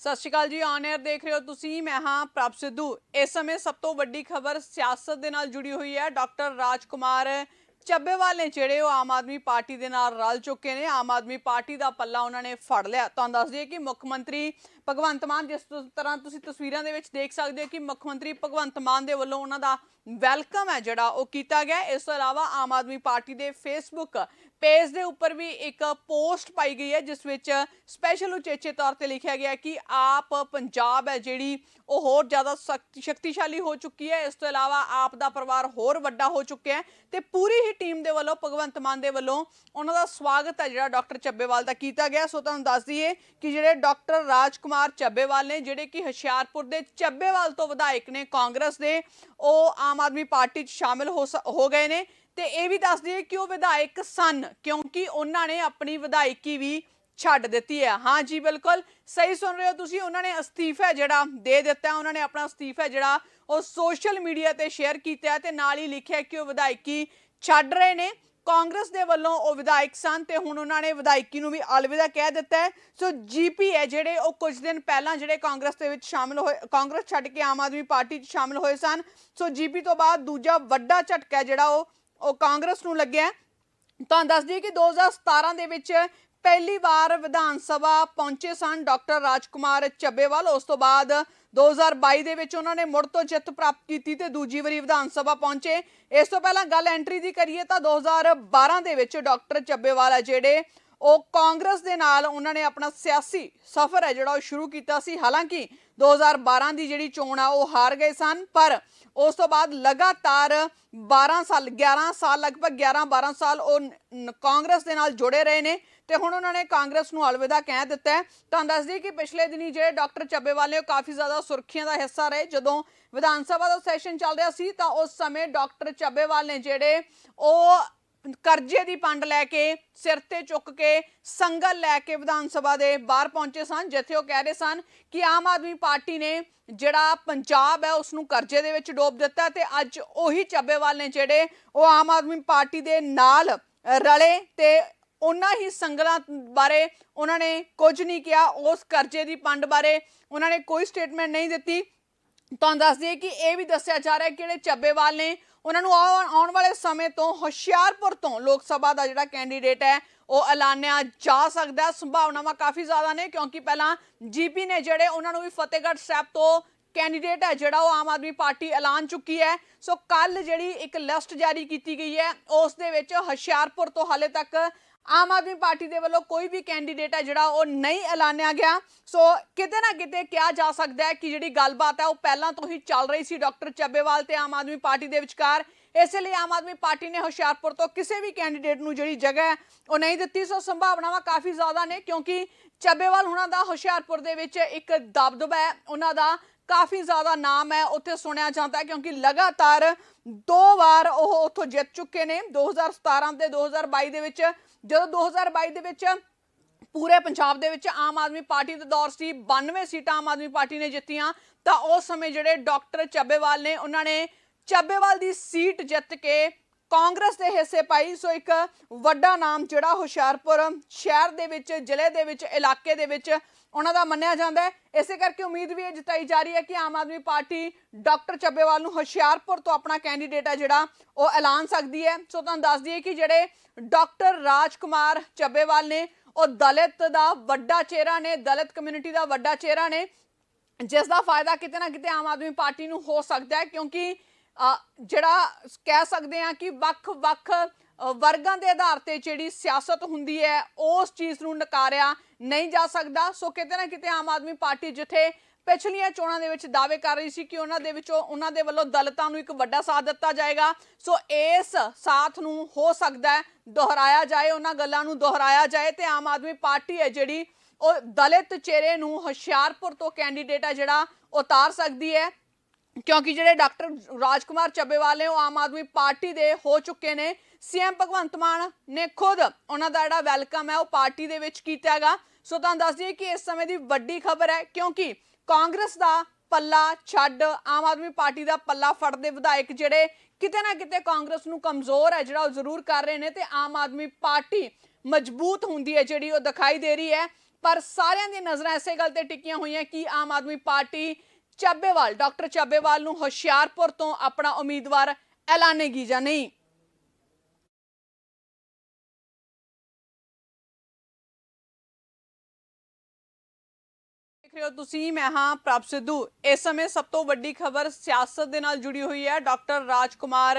ਸਤਿ ਸ਼੍ਰੀ ਅਕਾਲ ਜੀ on air ਦੇਖ ਰਹੇ ਹੋ ਤੁਸੀਂ, ਮੈਂ ਹਾਂ ਪ੍ਰਭ ਸਿੱਧੂ। ਇਸ ਸਮੇਂ ਸਭ ਤੋਂ ਵੱਡੀ ਖਬਰ ਸਿਆਸਤ ਦੇ ਨਾਲ ਜੁੜੀ ਹੋਈ ਹੈ। ਡਾਕਟਰ ਰਾਜਕੁਮਾਰ ਚੱਬੇਵਾਲ ਨੇ ਜਿਹੜੇ ਉਹ ਆਮ ਆਦਮੀ ਪਾਰਟੀ ਦੇ ਨਾਲ ਰਲ ਚੁੱਕੇ ਨੇ, ਆਮ ਆਦਮੀ ਪਾਰਟੀ ਦਾ ਪੱਲਾ ਉਹਨਾਂ ਨੇ ਫੜ ਲਿਆ। ਤੁਹਾਨੂੰ ਦੱਸ ਦਈਏ ਕਿ ਮੁੱਖ ਮੰਤਰੀ ਭਗਵੰਤ ਮਾਨ, ਜਿਸ ਤਰ੍ਹਾਂ ਤੁਸੀਂ ਤਸਵੀਰਾਂ ਦੇ ਵਿੱਚ ਦੇਖ ਸਕਦੇ ਹੋ ਕਿ ਮੁੱਖ ਮੰਤਰੀ ਭਗਵੰਤ ਮਾਨ ਦੇ ਵੱਲੋਂ ਉਹਨਾਂ ਦਾ ਵੈਲਕਮ ਹੈ ਜਿਹੜਾ ਉਹ ਕੀਤਾ ਗਿਆ। ਇਸ ਤੋਂ ਇਲਾਵਾ ਆਮ ਆਦਮੀ ਪਾਰਟੀ ਦੇ ਫੇਸਬੁੱਕ ਪੇਜ ਦੇ ਉੱਪਰ ਵੀ ਇੱਕ ਪੋਸਟ ਪਾਈ ਗਈ ਹੈ, ਜਿਸ ਵਿੱਚ ਸਪੈਸ਼ਲ ਉਚੇਚੇ ਤੌਰ ਤੇ ਲਿਖਿਆ ਗਿਆ ਕਿ ਆਪ ਪੰਜਾਬ ਹੈ, ਜਿਹੜੀ ਉਹ ਹੋਰ ਜ਼ਿਆਦਾ ਸ਼ਕਤੀਸ਼ਾਲੀ ਹੋ ਚੁੱਕੀ ਹੈ। ਇਸ ਤੋਂ ਇਲਾਵਾ ਆਪ ਦਾ ਪਰਿਵਾਰ ਹੋਰ ਵੱਡਾ ਹੋ ਚੁੱਕਿਆ ਹੈ ਤੇ ਪੂਰੀ ਹੀ ਟੀਮ ਦੇ ਵੱਲੋਂ, ਭਗਵੰਤ ਮਾਨ ਦੇ ਵੱਲੋਂ ਉਹਨਾਂ ਦਾ ਸਵਾਗਤ ਹੈ, ਜਿਹੜਾ ਡਾਕਟਰ ਚੱਬੇਵਾਲ ਦਾ ਕੀਤਾ ਗਿਆ। ਸੋ ਤੁਹਾਨੂੰ ਦੱਸ ਦਈਏ ਕਿ ਜਿਹੜੇ ਡਾਕਟਰ ਰਾਜਕੁਮਾਰ ਚੱਬੇਵਾਲ ਨੇ, ਜਿਹੜੇ ਕਿ ਹੁਸ਼ਿਆਰਪੁਰ ਦੇ ਚੱਬੇਵਾਲ ਤੋਂ ਵਿਧਾਇਕ ਨੇ ਕਾਂਗਰਸ ਦੇ, ਉਹ ਆਮ ਆਦਮੀ ਪਾਰਟੀ 'ਚ ਸ਼ਾਮਿਲ ਹੋ ਸ- ਹੋ ਗਏ ਨੇ। ਤੇ ਇਹ ਵੀ ਦੱਸ ਦਈਏ ਕਿ ਉਹ ਵਿਧਾਇਕ ਸਨ, ਕਿਉਂਕਿ ਉਹਨਾਂ ਨੇ ਆਪਣੀ ਵਿਧਾਇਕੀ ਵੀ ਛੱਡ ਦਿੱਤੀ ਹੈ। ਹਾਂ ਜੀ, ਬਿਲਕੁਲ ਸਹੀ ਸੁਣ ਰਹੇ ਹੋ ਤੁਸੀਂ, ਉਹਨਾਂ ਨੇ ਅਸਤੀਫਾ ਜਿਹੜਾ ਦੇ ਦਿੱਤਾ, ਉਹਨਾਂ ਨੇ ਆਪਣਾ ਅਸਤੀਫਾ ਜਿਹੜਾ ਉਹ ਸੋਸ਼ਲ ਮੀਡੀਆ ਤੇ ਸ਼ੇਅਰ ਕੀਤਾ ਹੈ ਤੇ ਨਾਲ ਹੀ ਲਿਖਿਆ ਕਿ ਉਹ ਵਿਧਾਇਕੀ ਛੱਡ ਰਹੇ ਨੇ। ਕਾਂਗਰਸ ਦੇ ਵੱਲੋਂ ਉਹ ਵਿਧਾਇਕ ਸਨ ਤੇ ਹੁਣ ਉਹਨਾਂ ਨੇ ਵਿਧਾਇਕੀ ਨੂੰ ਵੀ ਅਲਵਿਦਾ ਕਹਿ ਦਿੱਤਾ ਹੈ। ਸੋ ਜੀਪੀ ਹੈ ਜਿਹੜੇ, ਉਹ ਕੁਝ ਦਿਨ ਪਹਿਲਾਂ ਜਿਹੜੇ ਕਾਂਗਰਸ ਦੇ ਵਿੱਚ ਸ਼ਾਮਿਲ ਹੋਏ, ਕਾਂਗਰਸ ਛੱਡ ਕੇ ਆਮ ਆਦਮੀ ਪਾਰਟੀ 'ਚ ਸ਼ਾਮਿਲ ਹੋਏ ਸਨ। ਸੋ ਜੀਪੀ ਤੋਂ ਬਾਅਦ ਦੂਜਾ ਵੱਡਾ ਝਟਕਾ ਜਿਹੜਾ ਉਹ ਉਹ ਕਾਂਗਰਸ ਨੂੰ ਲੱਗਿਆ ਹੈ। ਦੱਸ ਦਈਏ ਕਿ 2017 ਦੇ ਵਿੱਚ ਪਹਿਲੀ ਵਾਰ ਵਿਧਾਨ ਸਭਾ ਪਹੁੰਚੇ ਸਨ ਡਾਕਟਰ ਰਾਜਕੁਮਾਰ ਚੱਬੇਵਾਲ ਉਸ ਤੋਂ ਬਾਅਦ 2022 ਦੇ ਵਿੱਚ ਉਹਨਾਂ ਨੇ ਮੁੜ ਤੋਂ ਜਿੱਤ ਪ੍ਰਾਪਤ ਕੀਤੀ ਤੇ ਦੂਜੀ ਵਾਰੀ ਵਿਧਾਨ ਸਭਾ ਪਹੁੰਚੇ ਇਸ ਤੋਂ ਪਹਿਲਾਂ ਗੱਲ ਐਂਟਰੀ ਦੀ ਕਰੀਏ ਤਾਂ 2012 ਦੇ ਵਿੱਚ ਡਾਕਟਰ ਚੱਬੇਵਾਲ ਆ ਜਿਹੜੇ ਉਹ ਕਾਂਗਰਸ ਦੇ ਨਾਲ ਉਹਨਾਂ ਨੇ ਆਪਣਾ ਸਿਆਸੀ ਸਫ਼ਰ ਹੈ ਜਿਹੜਾ ਉਹ ਸ਼ੁਰੂ ਕੀਤਾ ਸੀ। ਹਾਲਾਂਕਿ 2012 ਦੀ ਜਿਹੜੀ ਚੋਣ ਆ, ਉਹ ਹਾਰ ਗਏ ਸਨ, ਪਰ ਉਸ ਤੋਂ ਬਾਅਦ ਲਗਾਤਾਰ 12 ਸਾਲ 11 ਸਾਲ, ਲਗਭਗ 11 12 ਸਾਲ ਉਹ ਕਾਂਗਰਸ ਦੇ ਨਾਲ ਜੁੜੇ ਰਹੇ ਨੇ ਤੇ ਹੁਣ ਉਹਨਾਂ ਨੇ ਕਾਂਗਰਸ ਨੂੰ ਅਲਵਿਦਾ ਕਹਿ ਦਿੱਤਾ ਹੈ। ਤੁਹਾਨੂੰ ਦੱਸ ਦਈਏ ਕਿ ਪਿਛਲੇ ਦਿਨੀ ਜਿਹੜੇ ਡਾਕਟਰ ਚੱਬੇਵਾਲ ਨੇ ਉਹ ਕਾਫੀ ਜ਼ਿਆਦਾ ਸੁਰਖੀਆਂ ਦਾ ਹਿੱਸਾ ਰਹੇ। ਜਦੋਂ ਵਿਧਾਨ ਸਭਾ ਦਾ ਸੈਸ਼ਨ ਚੱਲ ਰਿਹਾ ਸੀ, ਤਾਂ ਉਸ ਸਮੇਂ ਡਾਕਟਰ ਚੱਬੇਵਾਲ ਨੇ ਜਿਹੜੇ ਉਹ ਕਰਜ਼ੇ ਦੀ ਪੰਡ ਲੈ ਕੇ, ਸਿਰ ਤੇ ਚੁੱਕ ਕੇ, ਸੰਗਲ ਲੈ ਕੇ ਵਿਧਾਨ ਸਭਾ ਦੇ ਬਾਹਰ ਪਹੁੰਚੇ ਸਨ, ਜਿੱਥੇ ਉਹ ਕਹਿ ਰਹੇ ਸਨ ਕਿ ਆਮ ਆਦਮੀ ਪਾਰਟੀ ਨੇ ਜਿਹੜਾ ਪੰਜਾਬ ਹੈ ਉਸ ਨੂੰ ਕਰਜ਼ੇ ਦੇ ਵਿੱਚ ਡੋਬ ਦਿੱਤਾ ਤੇ ਅੱਜ ਉਹੀ ਚੱਬੇਵਾਲ ਨੇ ਜਿਹੜੇ ਉਹ ਆਮ ਆਦਮੀ ਪਾਰਟੀ ਦੇ ਨਾਲ ਰਲੇ ਤੇ ਉਹਨਾਂ ਹੀ ਸੰਗਲਾਂ ਬਾਰੇ ਉਹਨਾਂ ਨੇ ਕੁਝ ਨਹੀਂ ਕਿਹਾ, ਉਸ ਕਰਜ਼ੇ ਦੀ ਪੰਡ ਬਾਰੇ ਉਹਨਾਂ ਨੇ ਕੋਈ ਸਟੇਟਮੈਂਟ ਨਹੀਂ ਦਿੱਤੀ। ਤੁਹਾਨੂੰ ਦੱਸ ਦਈਏ ਕਿ ਇਹ ਵੀ ਦੱਸਿਆ ਜਾ ਰਿਹਾ ਹੈ ਕਿ ਜਿਹੜੇ ਚੱਬੇਵਾਲ ਨੇ ਉਹਨਾਂ ਨੂੰ ਆਉ- ਆਉਣ ਵਾਲੇ ਸਮੇਂ ਤੋਂ ਹੁਸ਼ਿਆਰਪੁਰ ਤੋਂ ਲੋਕ ਸਭਾ ਦਾ ਜਿਹੜਾ ਕੈਂਡੀਡੇਟ ਹੈ, ਉਹ ਐਲਾਨਿਆ ਜਾ ਸਕਦਾ ਸੰਭਾਵਨਾਵਾਂ ਕਾਫੀ ਜ਼ਿਆਦਾ ਨੇ, ਕਿਉਂਕਿ ਪਹਿਲਾਂ ਜੀਪੀ ਨੇ ਜਿਹੜੇ ਉਹਨਾਂ ਨੂੰ ਵੀ ਫਤਿਹਗੜ੍ਹ ਸਾਹਿਬ ਤੋਂ ਕੈਂਡੀਡੇਟ ਹੈ, ਜਿਹੜਾ ਉਹ ਆਮ ਆਦਮੀ ਪਾਰਟੀ ਐਲਾਨ ਚੁੱਕੀ ਹੈ। ਸੋ ਕੱਲ ਜਿਹੜੀ ਇੱਕ ਲਿਸਟ ਜਾਰੀ ਕੀਤੀ ਗਈ ਹੈ, ਉਸ ਦੇ ਵਿੱਚ ਹੁਸ਼ਿਆਰਪੁਰ ਤੋਂ ਹਾਲੇ ਤੱਕ ਆਮ ਆਦਮੀ ਪਾਰਟੀ ਦੇ ਵੱਲੋਂ ਕੋਈ ਵੀ ਕੈਂਡੀਡੇਟ ਹੈ ਜਿਹੜਾ ਉਹ ਨਹੀਂ ਐਲਾਨਿਆ ਗਿਆ। ਸੋ ਕਿਤੇ ਨਾ ਕਿਤੇ ਕਿਹਾ ਜਾ ਸਕਦਾ ਹੈ ਕਿ ਜਿਹੜੀ ਗੱਲਬਾਤ ਹੈ ਉਹ ਪਹਿਲਾਂ ਤੋਂ ਹੀ ਚੱਲ ਰਹੀ ਸੀ ਡਾਕਟਰ ਚੱਬੇਵਾਲ ਤੇ ਆਮ ਆਦਮੀ ਪਾਰਟੀ ਦੇ ਵਿਚਕਾਰ। ਇਸੇ ਲਈ ਆਮ ਆਦਮੀ ਪਾਰਟੀ ਨੇ ਹੁਸ਼ਿਆਰਪੁਰ ਤੋਂ ਕਿਸੇ ਵੀ ਕੈਂਡੀਡੇਟ ਨੂੰ ਜਿਹੜੀ ਜਗ੍ਹਾ ਹੈ ਉਹ ਨਹੀਂ ਦਿੱਤੀ। ਸੋ ਸੰਭਾਵਨਾਵਾਂ ਕਾਫੀ ਜ਼ਿਆਦਾ ਨੇ ਕਿਉਂਕਿ ਚੱਬੇਵਾਲ ਉਹਨਾਂ ਦਾ ਹੁਸ਼ਿਆਰਪੁਰ ਦੇ ਵਿੱਚ ਇੱਕ ਦਬਦਬਾ ਹੈ। ਉਹਨਾਂ ਦਾ ਕਾਫੀ ਜ਼ਿਆਦਾ ਨਾਮ ਹੈ, ਉੱਥੇ ਸੁਣਿਆ ਜਾਂਦਾ ਕਿਉਂਕਿ ਲਗਾਤਾਰ ਦੋ ਵਾਰ ਉਹ ਉੱਥੋਂ ਜਿੱਤ ਚੁੱਕੇ ਨੇ। 2017 ਤੇ 2022 ਦੇ ਵਿੱਚ, ਜਦੋਂ 2022 ਦੇ ਵਿੱਚ ਪੂਰੇ ਪੰਜਾਬ ਦੇ ਵਿੱਚ ਆਮ ਆਦਮੀ ਪਾਰਟੀ ਦਾ ਦੌਰ ਸੀ 92 ਸੀਟਾਂ ਆਮ ਆਦਮੀ ਪਾਰਟੀ ਨੇ ਜਿੱਤੀਆਂ, ਤਾਂ ਉਸ ਸਮੇਂ ਜਿਹੜੇ ਡਾਕਟਰ ਚੱਬੇਵਾਲ ਨੇ, ਉਹਨਾਂ ਨੇ ਚੱਬੇਵਾਲ ਦੀ ਸੀਟ ਜਿੱਤ ਕੇ ਕਾਂਗਰਸ ਦੇ ਹਿੱਸੇ ਪਾਈ। ਸੋ ਇੱਕ ਵੱਡਾ ਨਾਮ ਜਿਹੜਾ ਹੁਸ਼ਿਆਰਪੁਰ ਸ਼ਹਿਰ ਦੇ ਵਿੱਚ, ਜ਼ਿਲ੍ਹੇ ਦੇ ਵਿੱਚ, ਇਲਾਕੇ ਦੇ ਵਿੱਚ ਉਹਨਾਂ ਦਾ ਮੰਨਿਆ ਜਾਂਦਾ ਹੈ। ਇਸੇ ਕਰਕੇ ਉਮੀਦ ਵੀ ਇਹ ਜਤਾਈ ਜਾ ਰਹੀ ਹੈ ਕਿ ਆਮ ਆਦਮੀ ਪਾਰਟੀ ਡਾਕਟਰ ਚੱਬੇਵਾਲ ਨੂੰ ਹੁਸ਼ਿਆਰਪੁਰ ਤੋਂ ਆਪਣਾ ਕੈਂਡੀਡੇਟ ਹੈ ਜਿਹੜਾ ਉਹ ਐਲਾਨ ਸਕਦੀ ਹੈ। ਸੋ ਤੁਹਾਨੂੰ ਦੱਸ ਦਈਏ ਕਿ ਜਿਹੜੇ ਡਾਕਟਰ ਰਾਜਕੁਮਾਰ ਚੱਬੇਵਾਲ ਨੇ, ਉਹ ਦਲਿਤ ਦਾ ਵੱਡਾ ਚਿਹਰਾ ਨੇ, ਦਲਿਤ ਕਮਿਊਨਿਟੀ ਦਾ ਵੱਡਾ ਚਿਹਰਾ ਨੇ, ਜਿਸ ਦਾ ਫਾਇਦਾ ਕਿਤੇ ਨਾ ਕਿਤੇ ਆਮ ਆਦਮੀ ਪਾਰਟੀ ਨੂੰ ਹੋ ਸਕਦਾ ਹੈ। ਕਿਉਂਕਿ ਜਿਹੜਾ ਕਹਿ ਸਕਦੇ ਆ ਕਿ ਵੱਖ-ਵੱਖ ਵਰਗਾਂ ਦੇ ਆਧਾਰ ਤੇ ਜਿਹੜੀ ਸਿਆਸਤ ਹੁੰਦੀ ਹੈ, ਉਸ ਚੀਜ਼ ਨੂੰ ਨਕਾਰਿਆ ਨਹੀਂ ਜਾ ਸਕਦਾ। ਸੋ ਕਿਤੇ ਨਾ ਕਿਤੇ ਆਮ ਆਦਮੀ ਪਾਰਟੀ ਜਿੱਥੇ ਪਿਛਲੀਆਂ ਚੋਣਾਂ ਦੇ ਵਿੱਚ ਦਾਅਵੇ ਕਰ ਰਹੀ ਸੀ ਕਿ ਉਹਨਾਂ ਦੇ ਵਿੱਚੋਂ ਉਹਨਾਂ ਦੇ ਵੱਲੋਂ ਦਲਿਤਾਂ ਨੂੰ ਇੱਕ ਵੱਡਾ ਸਾਥ ਦਿੱਤਾ ਜਾਏਗਾ। ਸੋ ਇਸ ਸਾਥ ਨੂੰ ਹੋ ਸਕਦਾ ਹੈ ਦੁਹਰਾਇਆ ਜਾਏ, ਉਹਨਾਂ ਗੱਲਾਂ ਨੂੰ ਦੁਹਰਾਇਆ ਜਾਏ ਤੇ ਆਮ ਆਦਮੀ ਪਾਰਟੀ ਹੈ ਜਿਹੜੀ ਉਹ ਦਲਿਤ ਚਿਹਰੇ ਨੂੰ ਹੁਸ਼ਿਆਰਪੁਰ ਤੋਂ ਕੈਂਡੀਡੇਟ ਹੈ ਜਿਹੜਾ ਉਤਾਰ ਸਕਦੀ ਹੈ। ਕਿਉਂਕਿ ਜਿਹੜੇ ਡਾਕਟਰ ਰਾਜਕੁਮਾਰ ਚੱਬੇਵਾਲ ਨੇ ਉਹ ਆਮ ਆਦਮੀ ਪਾਰਟੀ ਦੇ ਹੋ ਚੁੱਕੇ ਨੇ। ਸੀਐਮ ਭਗਵੰਤ ਮਾਨ ਨੇ ਖੁਦ ਉਹਨਾਂ ਦਾ ਜਿਹੜਾ ਵੈਲਕਮ ਹੈ, ਉਹ ਪਾਰਟੀ ਦੇ ਵਿੱਚ ਕੀਤਾ ਹੈਗਾ ਸੋ ਤੁਹਾਨੂੰ ਦੱਸ ਦਈਏ ਕਿ ਇਸ ਸਮੇਂ ਦੀ ਵੱਡੀ ਖਬਰ ਹੈ, ਕਿਉਂਕਿ ਕਾਂਗਰਸ ਦਾ ਪੱਲਾ ਛੱਡ, ਆਮ ਆਦਮੀ ਪਾਰਟੀ ਦਾ ਪੱਲਾ ਫੜਦੇ ਵਿਧਾਇਕ ਜਿਹੜੇ ਕਿਤੇ ਨਾ ਕਿਤੇ ਕਾਂਗਰਸ ਨੂੰ ਕਮਜ਼ੋਰ ਹੈ, ਜਿਹੜਾ ਉਹ ਜ਼ਰੂਰ ਕਰ ਰਹੇ ਨੇ ਤੇ ਆਮ ਆਦਮੀ ਪਾਰਟੀ ਮਜ਼ਬੂਤ ਹੁੰਦੀ ਹੈ, ਜਿਹੜੀ ਉਹ ਦਿਖਾਈ ਦੇ ਰਹੀ ਹੈ। ਪਰ ਸਾਰਿਆਂ ਦੀਆਂ ਨਜ਼ਰਾਂ ਇਸੇ ਗੱਲ ਤੇ ਟਿਕੀਆਂ ਹੋਈਆਂ ਕਿ ਆਮ ਆਦਮੀ ਪਾਰਟੀ ਚੱਬੇਵਾਲ, ਡਾਕਟਰ ਚੱਬੇਵਾਲ ਨੂੰ ਹੁਸ਼ਿਆਰਪੁਰ ਤੋਂ ਆਪਣਾ ਉਮੀਦਵਾਰ ਐਲਾਨੇਗੀ ਜਾਂ ਨਹੀਂ। ਦੇਖ ਰਹੇ ਹੋ ਤੁਸੀਂ, ਮੈਂ ਹਾਂ ਪ੍ਰਭ ਸਿੱਧੂ। ਇਸ ਸਮੇਂ ਸਭ ਤੋਂ ਵੱਡੀ ਖਬਰ ਸਿਆਸਤ ਦੇ ਨਾਲ ਜੁੜੀ ਹੋਈ ਹੈ। ਡਾਕਟਰ ਰਾਜਕੁਮਾਰ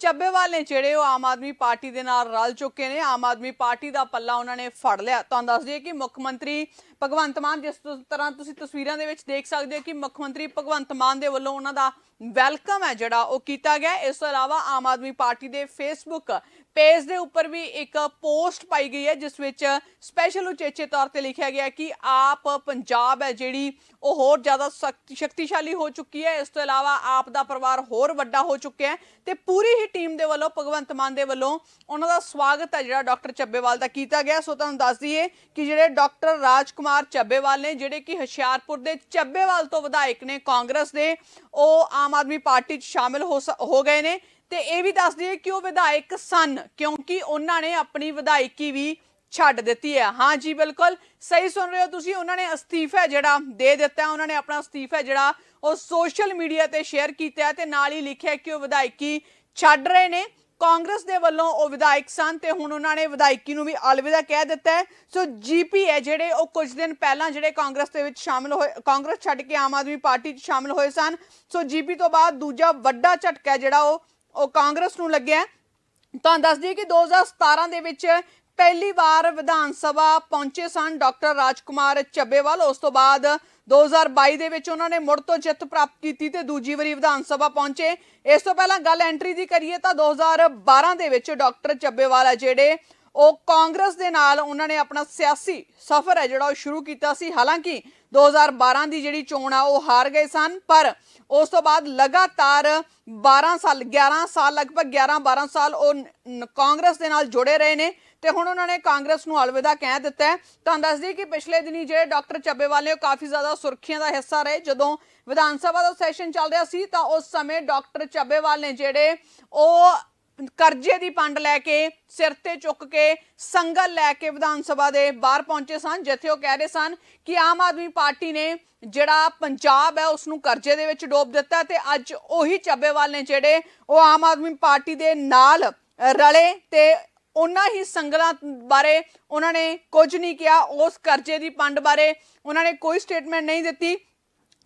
ਚੱਬੇਵਾਲ ਨੇ ਜਿਹੜੇ ਉਹ ਆਮ ਆਦਮੀ ਪਾਰਟੀ ਦੇ ਨਾਲ ਰਲ ਚੁੱਕੇ ਨੇ। ਆਮ ਆਦਮੀ ਪਾਰਟੀ ਦਾ ਪੱਲਾ ਉਹਨਾਂ ਨੇ ਫੜ ਲਿਆ। ਤੁਹਾਨੂੰ ਦੱਸ ਦਈਏ ਕਿ ਮੁੱਖ ਮੰਤਰੀ ਭਗਵੰਤ ਮਾਨ, ਜਿਸ ਤਰ੍ਹਾਂ ਤੁਸੀਂ ਤਸਵੀਰਾਂ ਦੇ ਵਿੱਚ ਦੇਖ ਸਕਦੇ ਹੋ ਕਿ ਮੁੱਖ ਮੰਤਰੀ ਭਗਵੰਤ ਮਾਨ ਦੇ ਵੱਲੋਂ ਉਹਨਾਂ ਦਾ ਵੈਲਕਮ ਹੈ ਜਿਹੜਾ ਉਹ ਕੀਤਾ ਗਿਆ ਇਸ ਤੋਂ ਇਲਾਵਾ ਆਮ ਆਦਮੀ ਪਾਰਟੀ ਦੇ ਫੇਸਬੁੱਕ ਪੇਜ ਦੇ ਉੱਪਰ ਵੀ ਇੱਕ ਪੋਸਟ ਪਾਈ ਗਈ ਹੈ, ਜਿਸ ਵਿੱਚ ਸਪੈਸ਼ਲ ਉਚੇਚੇ ਤੌਰ ਤੇ ਲਿਖਿਆ ਗਿਆ ਕਿ ਆਪ ਪੰਜਾਬ ਹੈ ਜਿਹੜੀ ਉਹ ਹੋਰ ਜ਼ਿਆਦਾ ਸਖਤ- ਸ਼ਕਤੀਸ਼ਾਲੀ ਹੋ ਚੁੱਕੀ ਹੈ। ਇਸ ਤੋਂ ਇਲਾਵਾ ਆਪ ਦਾ ਪਰਿਵਾਰ ਹੋਰ ਵੱਡਾ ਹੋ ਚੁੱਕਿਆ ਹੈ ਤੇ ਪੂਰੀ ਹੀ ਟੀਮ ਦੇ ਵੱਲੋਂ, ਭਗਵੰਤ ਮਾਨ ਦੇ ਵੱਲੋਂ ਉਹਨਾਂ ਦਾ ਸਵਾਗਤ ਹੈ ਜਿਹੜਾ ਡਾਕਟਰ ਚੱਬੇਵਾਲ ਦਾ ਕੀਤਾ ਗਿਆ। ਸੋ ਤੁਹਾਨੂੰ ਦੱਸ ਦਈਏ ਕਿ ਜਿਹੜੇ ਡਾਕਟਰ ਰਾਜਕੁਮਾਰ ਚੱਬੇਵਾਲ ਨੇ, ਜਿਹੜੇ ਕਿ ਹੁਸ਼ਿਆਰਪੁਰ ਦੇ ਚੱਬੇਵਾਲ ਤੋਂ ਵਿਧਾਇਕ ਨੇ, ਕਾਂਗਰਸ ਦੇ, ਉਹ ਆਮ ਆਦਮੀ ਪਾਰਟੀ 'ਚ ਸ਼ਾਮਿਲ ਹੋ ਗਏ ਨੇ। ਤੇ ਇਹ ਵੀ ਦੱਸ ਦਈਏ ਕਿ ਉਹ ਵਿਧਾਇਕ ਸਨ, ਕਿਉਂਕਿ ਉਹਨਾਂ ਨੇ ਆਪਣੀ ਵਿਧਾਇਕੀ ਵੀ ਛੱਡ ਦਿੱਤੀ ਹੈ। ਹਾਂ ਜੀ, ਬਿਲਕੁਲ ਸਹੀ ਸੁਣ ਰਹੇ ਹੋ ਤੁਸੀਂ, ਉਹਨਾਂ ਨੇ ਅਸਤੀਫਾ ਜਿਹੜਾ ਦੇ ਦਿੱਤਾ, ਉਹਨਾਂ ਨੇ ਆਪਣਾ ਅਸਤੀਫਾ ਜਿਹੜਾ ਉਹ ਸੋਸ਼ਲ ਮੀਡੀਆ ਤੇ ਸ਼ੇਅਰ ਕੀਤਾ ਤੇ ਨਾਲ ਹੀ ਲਿਖਿਆ ਕਿ ਉਹ ਵਿਧਾਇਕੀ ਛੱਡ ਰਹੇ ਨੇ। ਕਾਂਗਰਸ ਦੇ ਵੱਲੋਂ ਉਹ ਵਿਧਾਇਕ ਸਨ ਤੇ ਹੁਣ ਉਹਨਾਂ ਨੇ ਵਿਧਾਇਕੀ ਨੂੰ ਵੀ ਅਲਵਿਦਾ ਕਹਿ ਦਿੱਤਾ ਹੈ। ਸੋ ਜੀਪੀ ਹੈ ਜਿਹੜੇ ਉਹ ਕੁਝ ਦਿਨ ਪਹਿਲਾਂ ਜਿਹੜੇ ਕਾਂਗਰਸ ਦੇ ਵਿੱਚ ਸ਼ਾਮਿਲ ਹੋਏ, ਕਾਂਗਰਸ ਛੱਡ ਕੇ ਆਮ ਆਦਮੀ ਪਾਰਟੀ 'ਚ ਸ਼ਾਮਿਲ ਹੋਏ ਸਨ। ਸੋ ਜੀਪੀ ਤੋਂ ਬਾਅਦ ਦੂਜਾ ਵੱਡਾ ਝਟਕਾ ਜਿਹੜਾ ਉਹ ਉਹ ਕਾਂਗਰਸ ਨੂੰ ਲੱਗਿਆ ਹੈ। ਤੁਹਾਨੂੰ ਦੱਸ ਦਈਏ ਕਿ 2017 ਦੇ ਵਿੱਚ ਪਹਿਲੀ ਵਾਰ ਵਿਧਾਨ ਸਭਾ ਪਹੁੰਚੇ ਸਨ ਡਾਕਟਰ ਰਾਜਕੁਮਾਰ ਚੱਬੇਵਾਲ। ਉਸ ਤੋਂ ਬਾਅਦ 2022 ਦੇ ਵਿੱਚ ਉਹਨਾਂ ਨੇ ਮੁੜ ਤੋਂ ਜਿੱਤ ਪ੍ਰਾਪਤ ਕੀਤੀ ਤੇ ਦੂਜੀ ਵਾਰੀ ਵਿਧਾਨ ਸਭਾ ਪਹੁੰਚੇ। ਇਸ ਤੋਂ ਪਹਿਲਾਂ ਗੱਲ ਐਂਟਰੀ ਦੀ ਕਰੀਏ ਤਾਂ 2012 ਦੇ ਵਿੱਚ ਡਾਕਟਰ ਚੱਬੇਵਾਲ ਆ ਜਿਹੜੇ, ਉਹ ਕਾਂਗਰਸ ਦੇ ਨਾਲ ਉਹਨਾਂ ਨੇ ਆਪਣਾ ਸਿਆਸੀ ਸਫ਼ਰ ਹੈ ਜਿਹੜਾ ਉਹ ਸ਼ੁਰੂ ਕੀਤਾ ਸੀ। ਹਾਲਾਂਕਿ 2012 ਦੀ ਜਿਹੜੀ ਚੋਣ ਆ, ਉਹ ਹਾਰ ਗਏ ਸਨ, ਪਰ ਉਸ ਤੋਂ ਬਾਅਦ ਲਗਾਤਾਰ 12 ਸਾਲ 11 ਸਾਲ, ਲਗਭਗ 11 12 ਸਾਲ ਉਹ ਕਾਂਗਰਸ ਦੇ ਨਾਲ ਜੁੜੇ ਰਹੇ ਨੇ। ਤੇ ਹੁਣ ਉਹਨਾਂ ਨੇ ਕਾਂਗਰਸ ਨੂੰ ਅਲਵਿਦਾ ਕਹਿ ਦਿੱਤਾ ਹੈ। ਤੁਹਾਨੂੰ ਦੱਸਦੀ ਕਿ ਪਿਛਲੇ ਦਿਨੀ ਜਿਹੜੇ ਡਾਕਟਰ ਚੱਬੇਵਾਲ ਨੇ ਉਹ ਕਾਫੀ ਜ਼ਿਆਦਾ ਸੁਰਖੀਆਂ ਦਾ ਹਿੱਸਾ ਰਹੇ। ਜਦੋਂ ਵਿਧਾਨ ਸਭਾ ਦਾ ਸੈਸ਼ਨ ਚੱਲ ਰਿਹਾ ਸੀ ਤਾਂ ਉਸ ਸਮੇਂ ਡਾਕਟਰ ਚੱਬੇਵਾਲ ਨੇ ਜਿਹੜੇ ਉਹ ਕਰਜ਼ੇ ਦੀ ਪੰਡ ਲੈ ਕੇ, ਸਿਰ ਤੇ ਚੁੱਕ ਕੇ ਸੰਗਲ ਲੈ ਕੇ ਵਿਧਾਨ ਸਭਾ ਦੇ ਬਾਹਰ ਪਹੁੰਚੇ ਸਨ, ਜਿੱਥੇ ਉਹ ਕਹਿ ਰਹੇ ਸਨ ਕਿ ਆਮ ਆਦਮੀ ਪਾਰਟੀ ਨੇ ਜਿਹੜਾ ਪੰਜਾਬ ਹੈ ਉਸ ਨੂੰ ਕਰਜ਼ੇ ਦੇ ਵਿੱਚ ਡੋਬ ਦਿੱਤਾ ਤੇ ਅੱਜ ਉਹੀ ਚੱਬੇਵਾਲ ਨੇ ਜਿਹੜੇ ਉਹ ਆਮ ਆਦਮੀ ਪਾਰਟੀ ਦੇ ਨਾਲ ਰਲੇ ਤੇ ਉਹਨਾਂ ਹੀ ਸੰਗਲਾਂ ਬਾਰੇ ਉਹਨਾਂ ਨੇ ਕੁਝ ਨਹੀਂ ਕਿਹਾ, ਉਸ ਕਰਜ਼ੇ ਦੀ ਪੰਡ ਬਾਰੇ ਉਹਨਾਂ ਨੇ ਕੋਈ ਸਟੇਟਮੈਂਟ ਨਹੀਂ ਦਿੱਤੀ।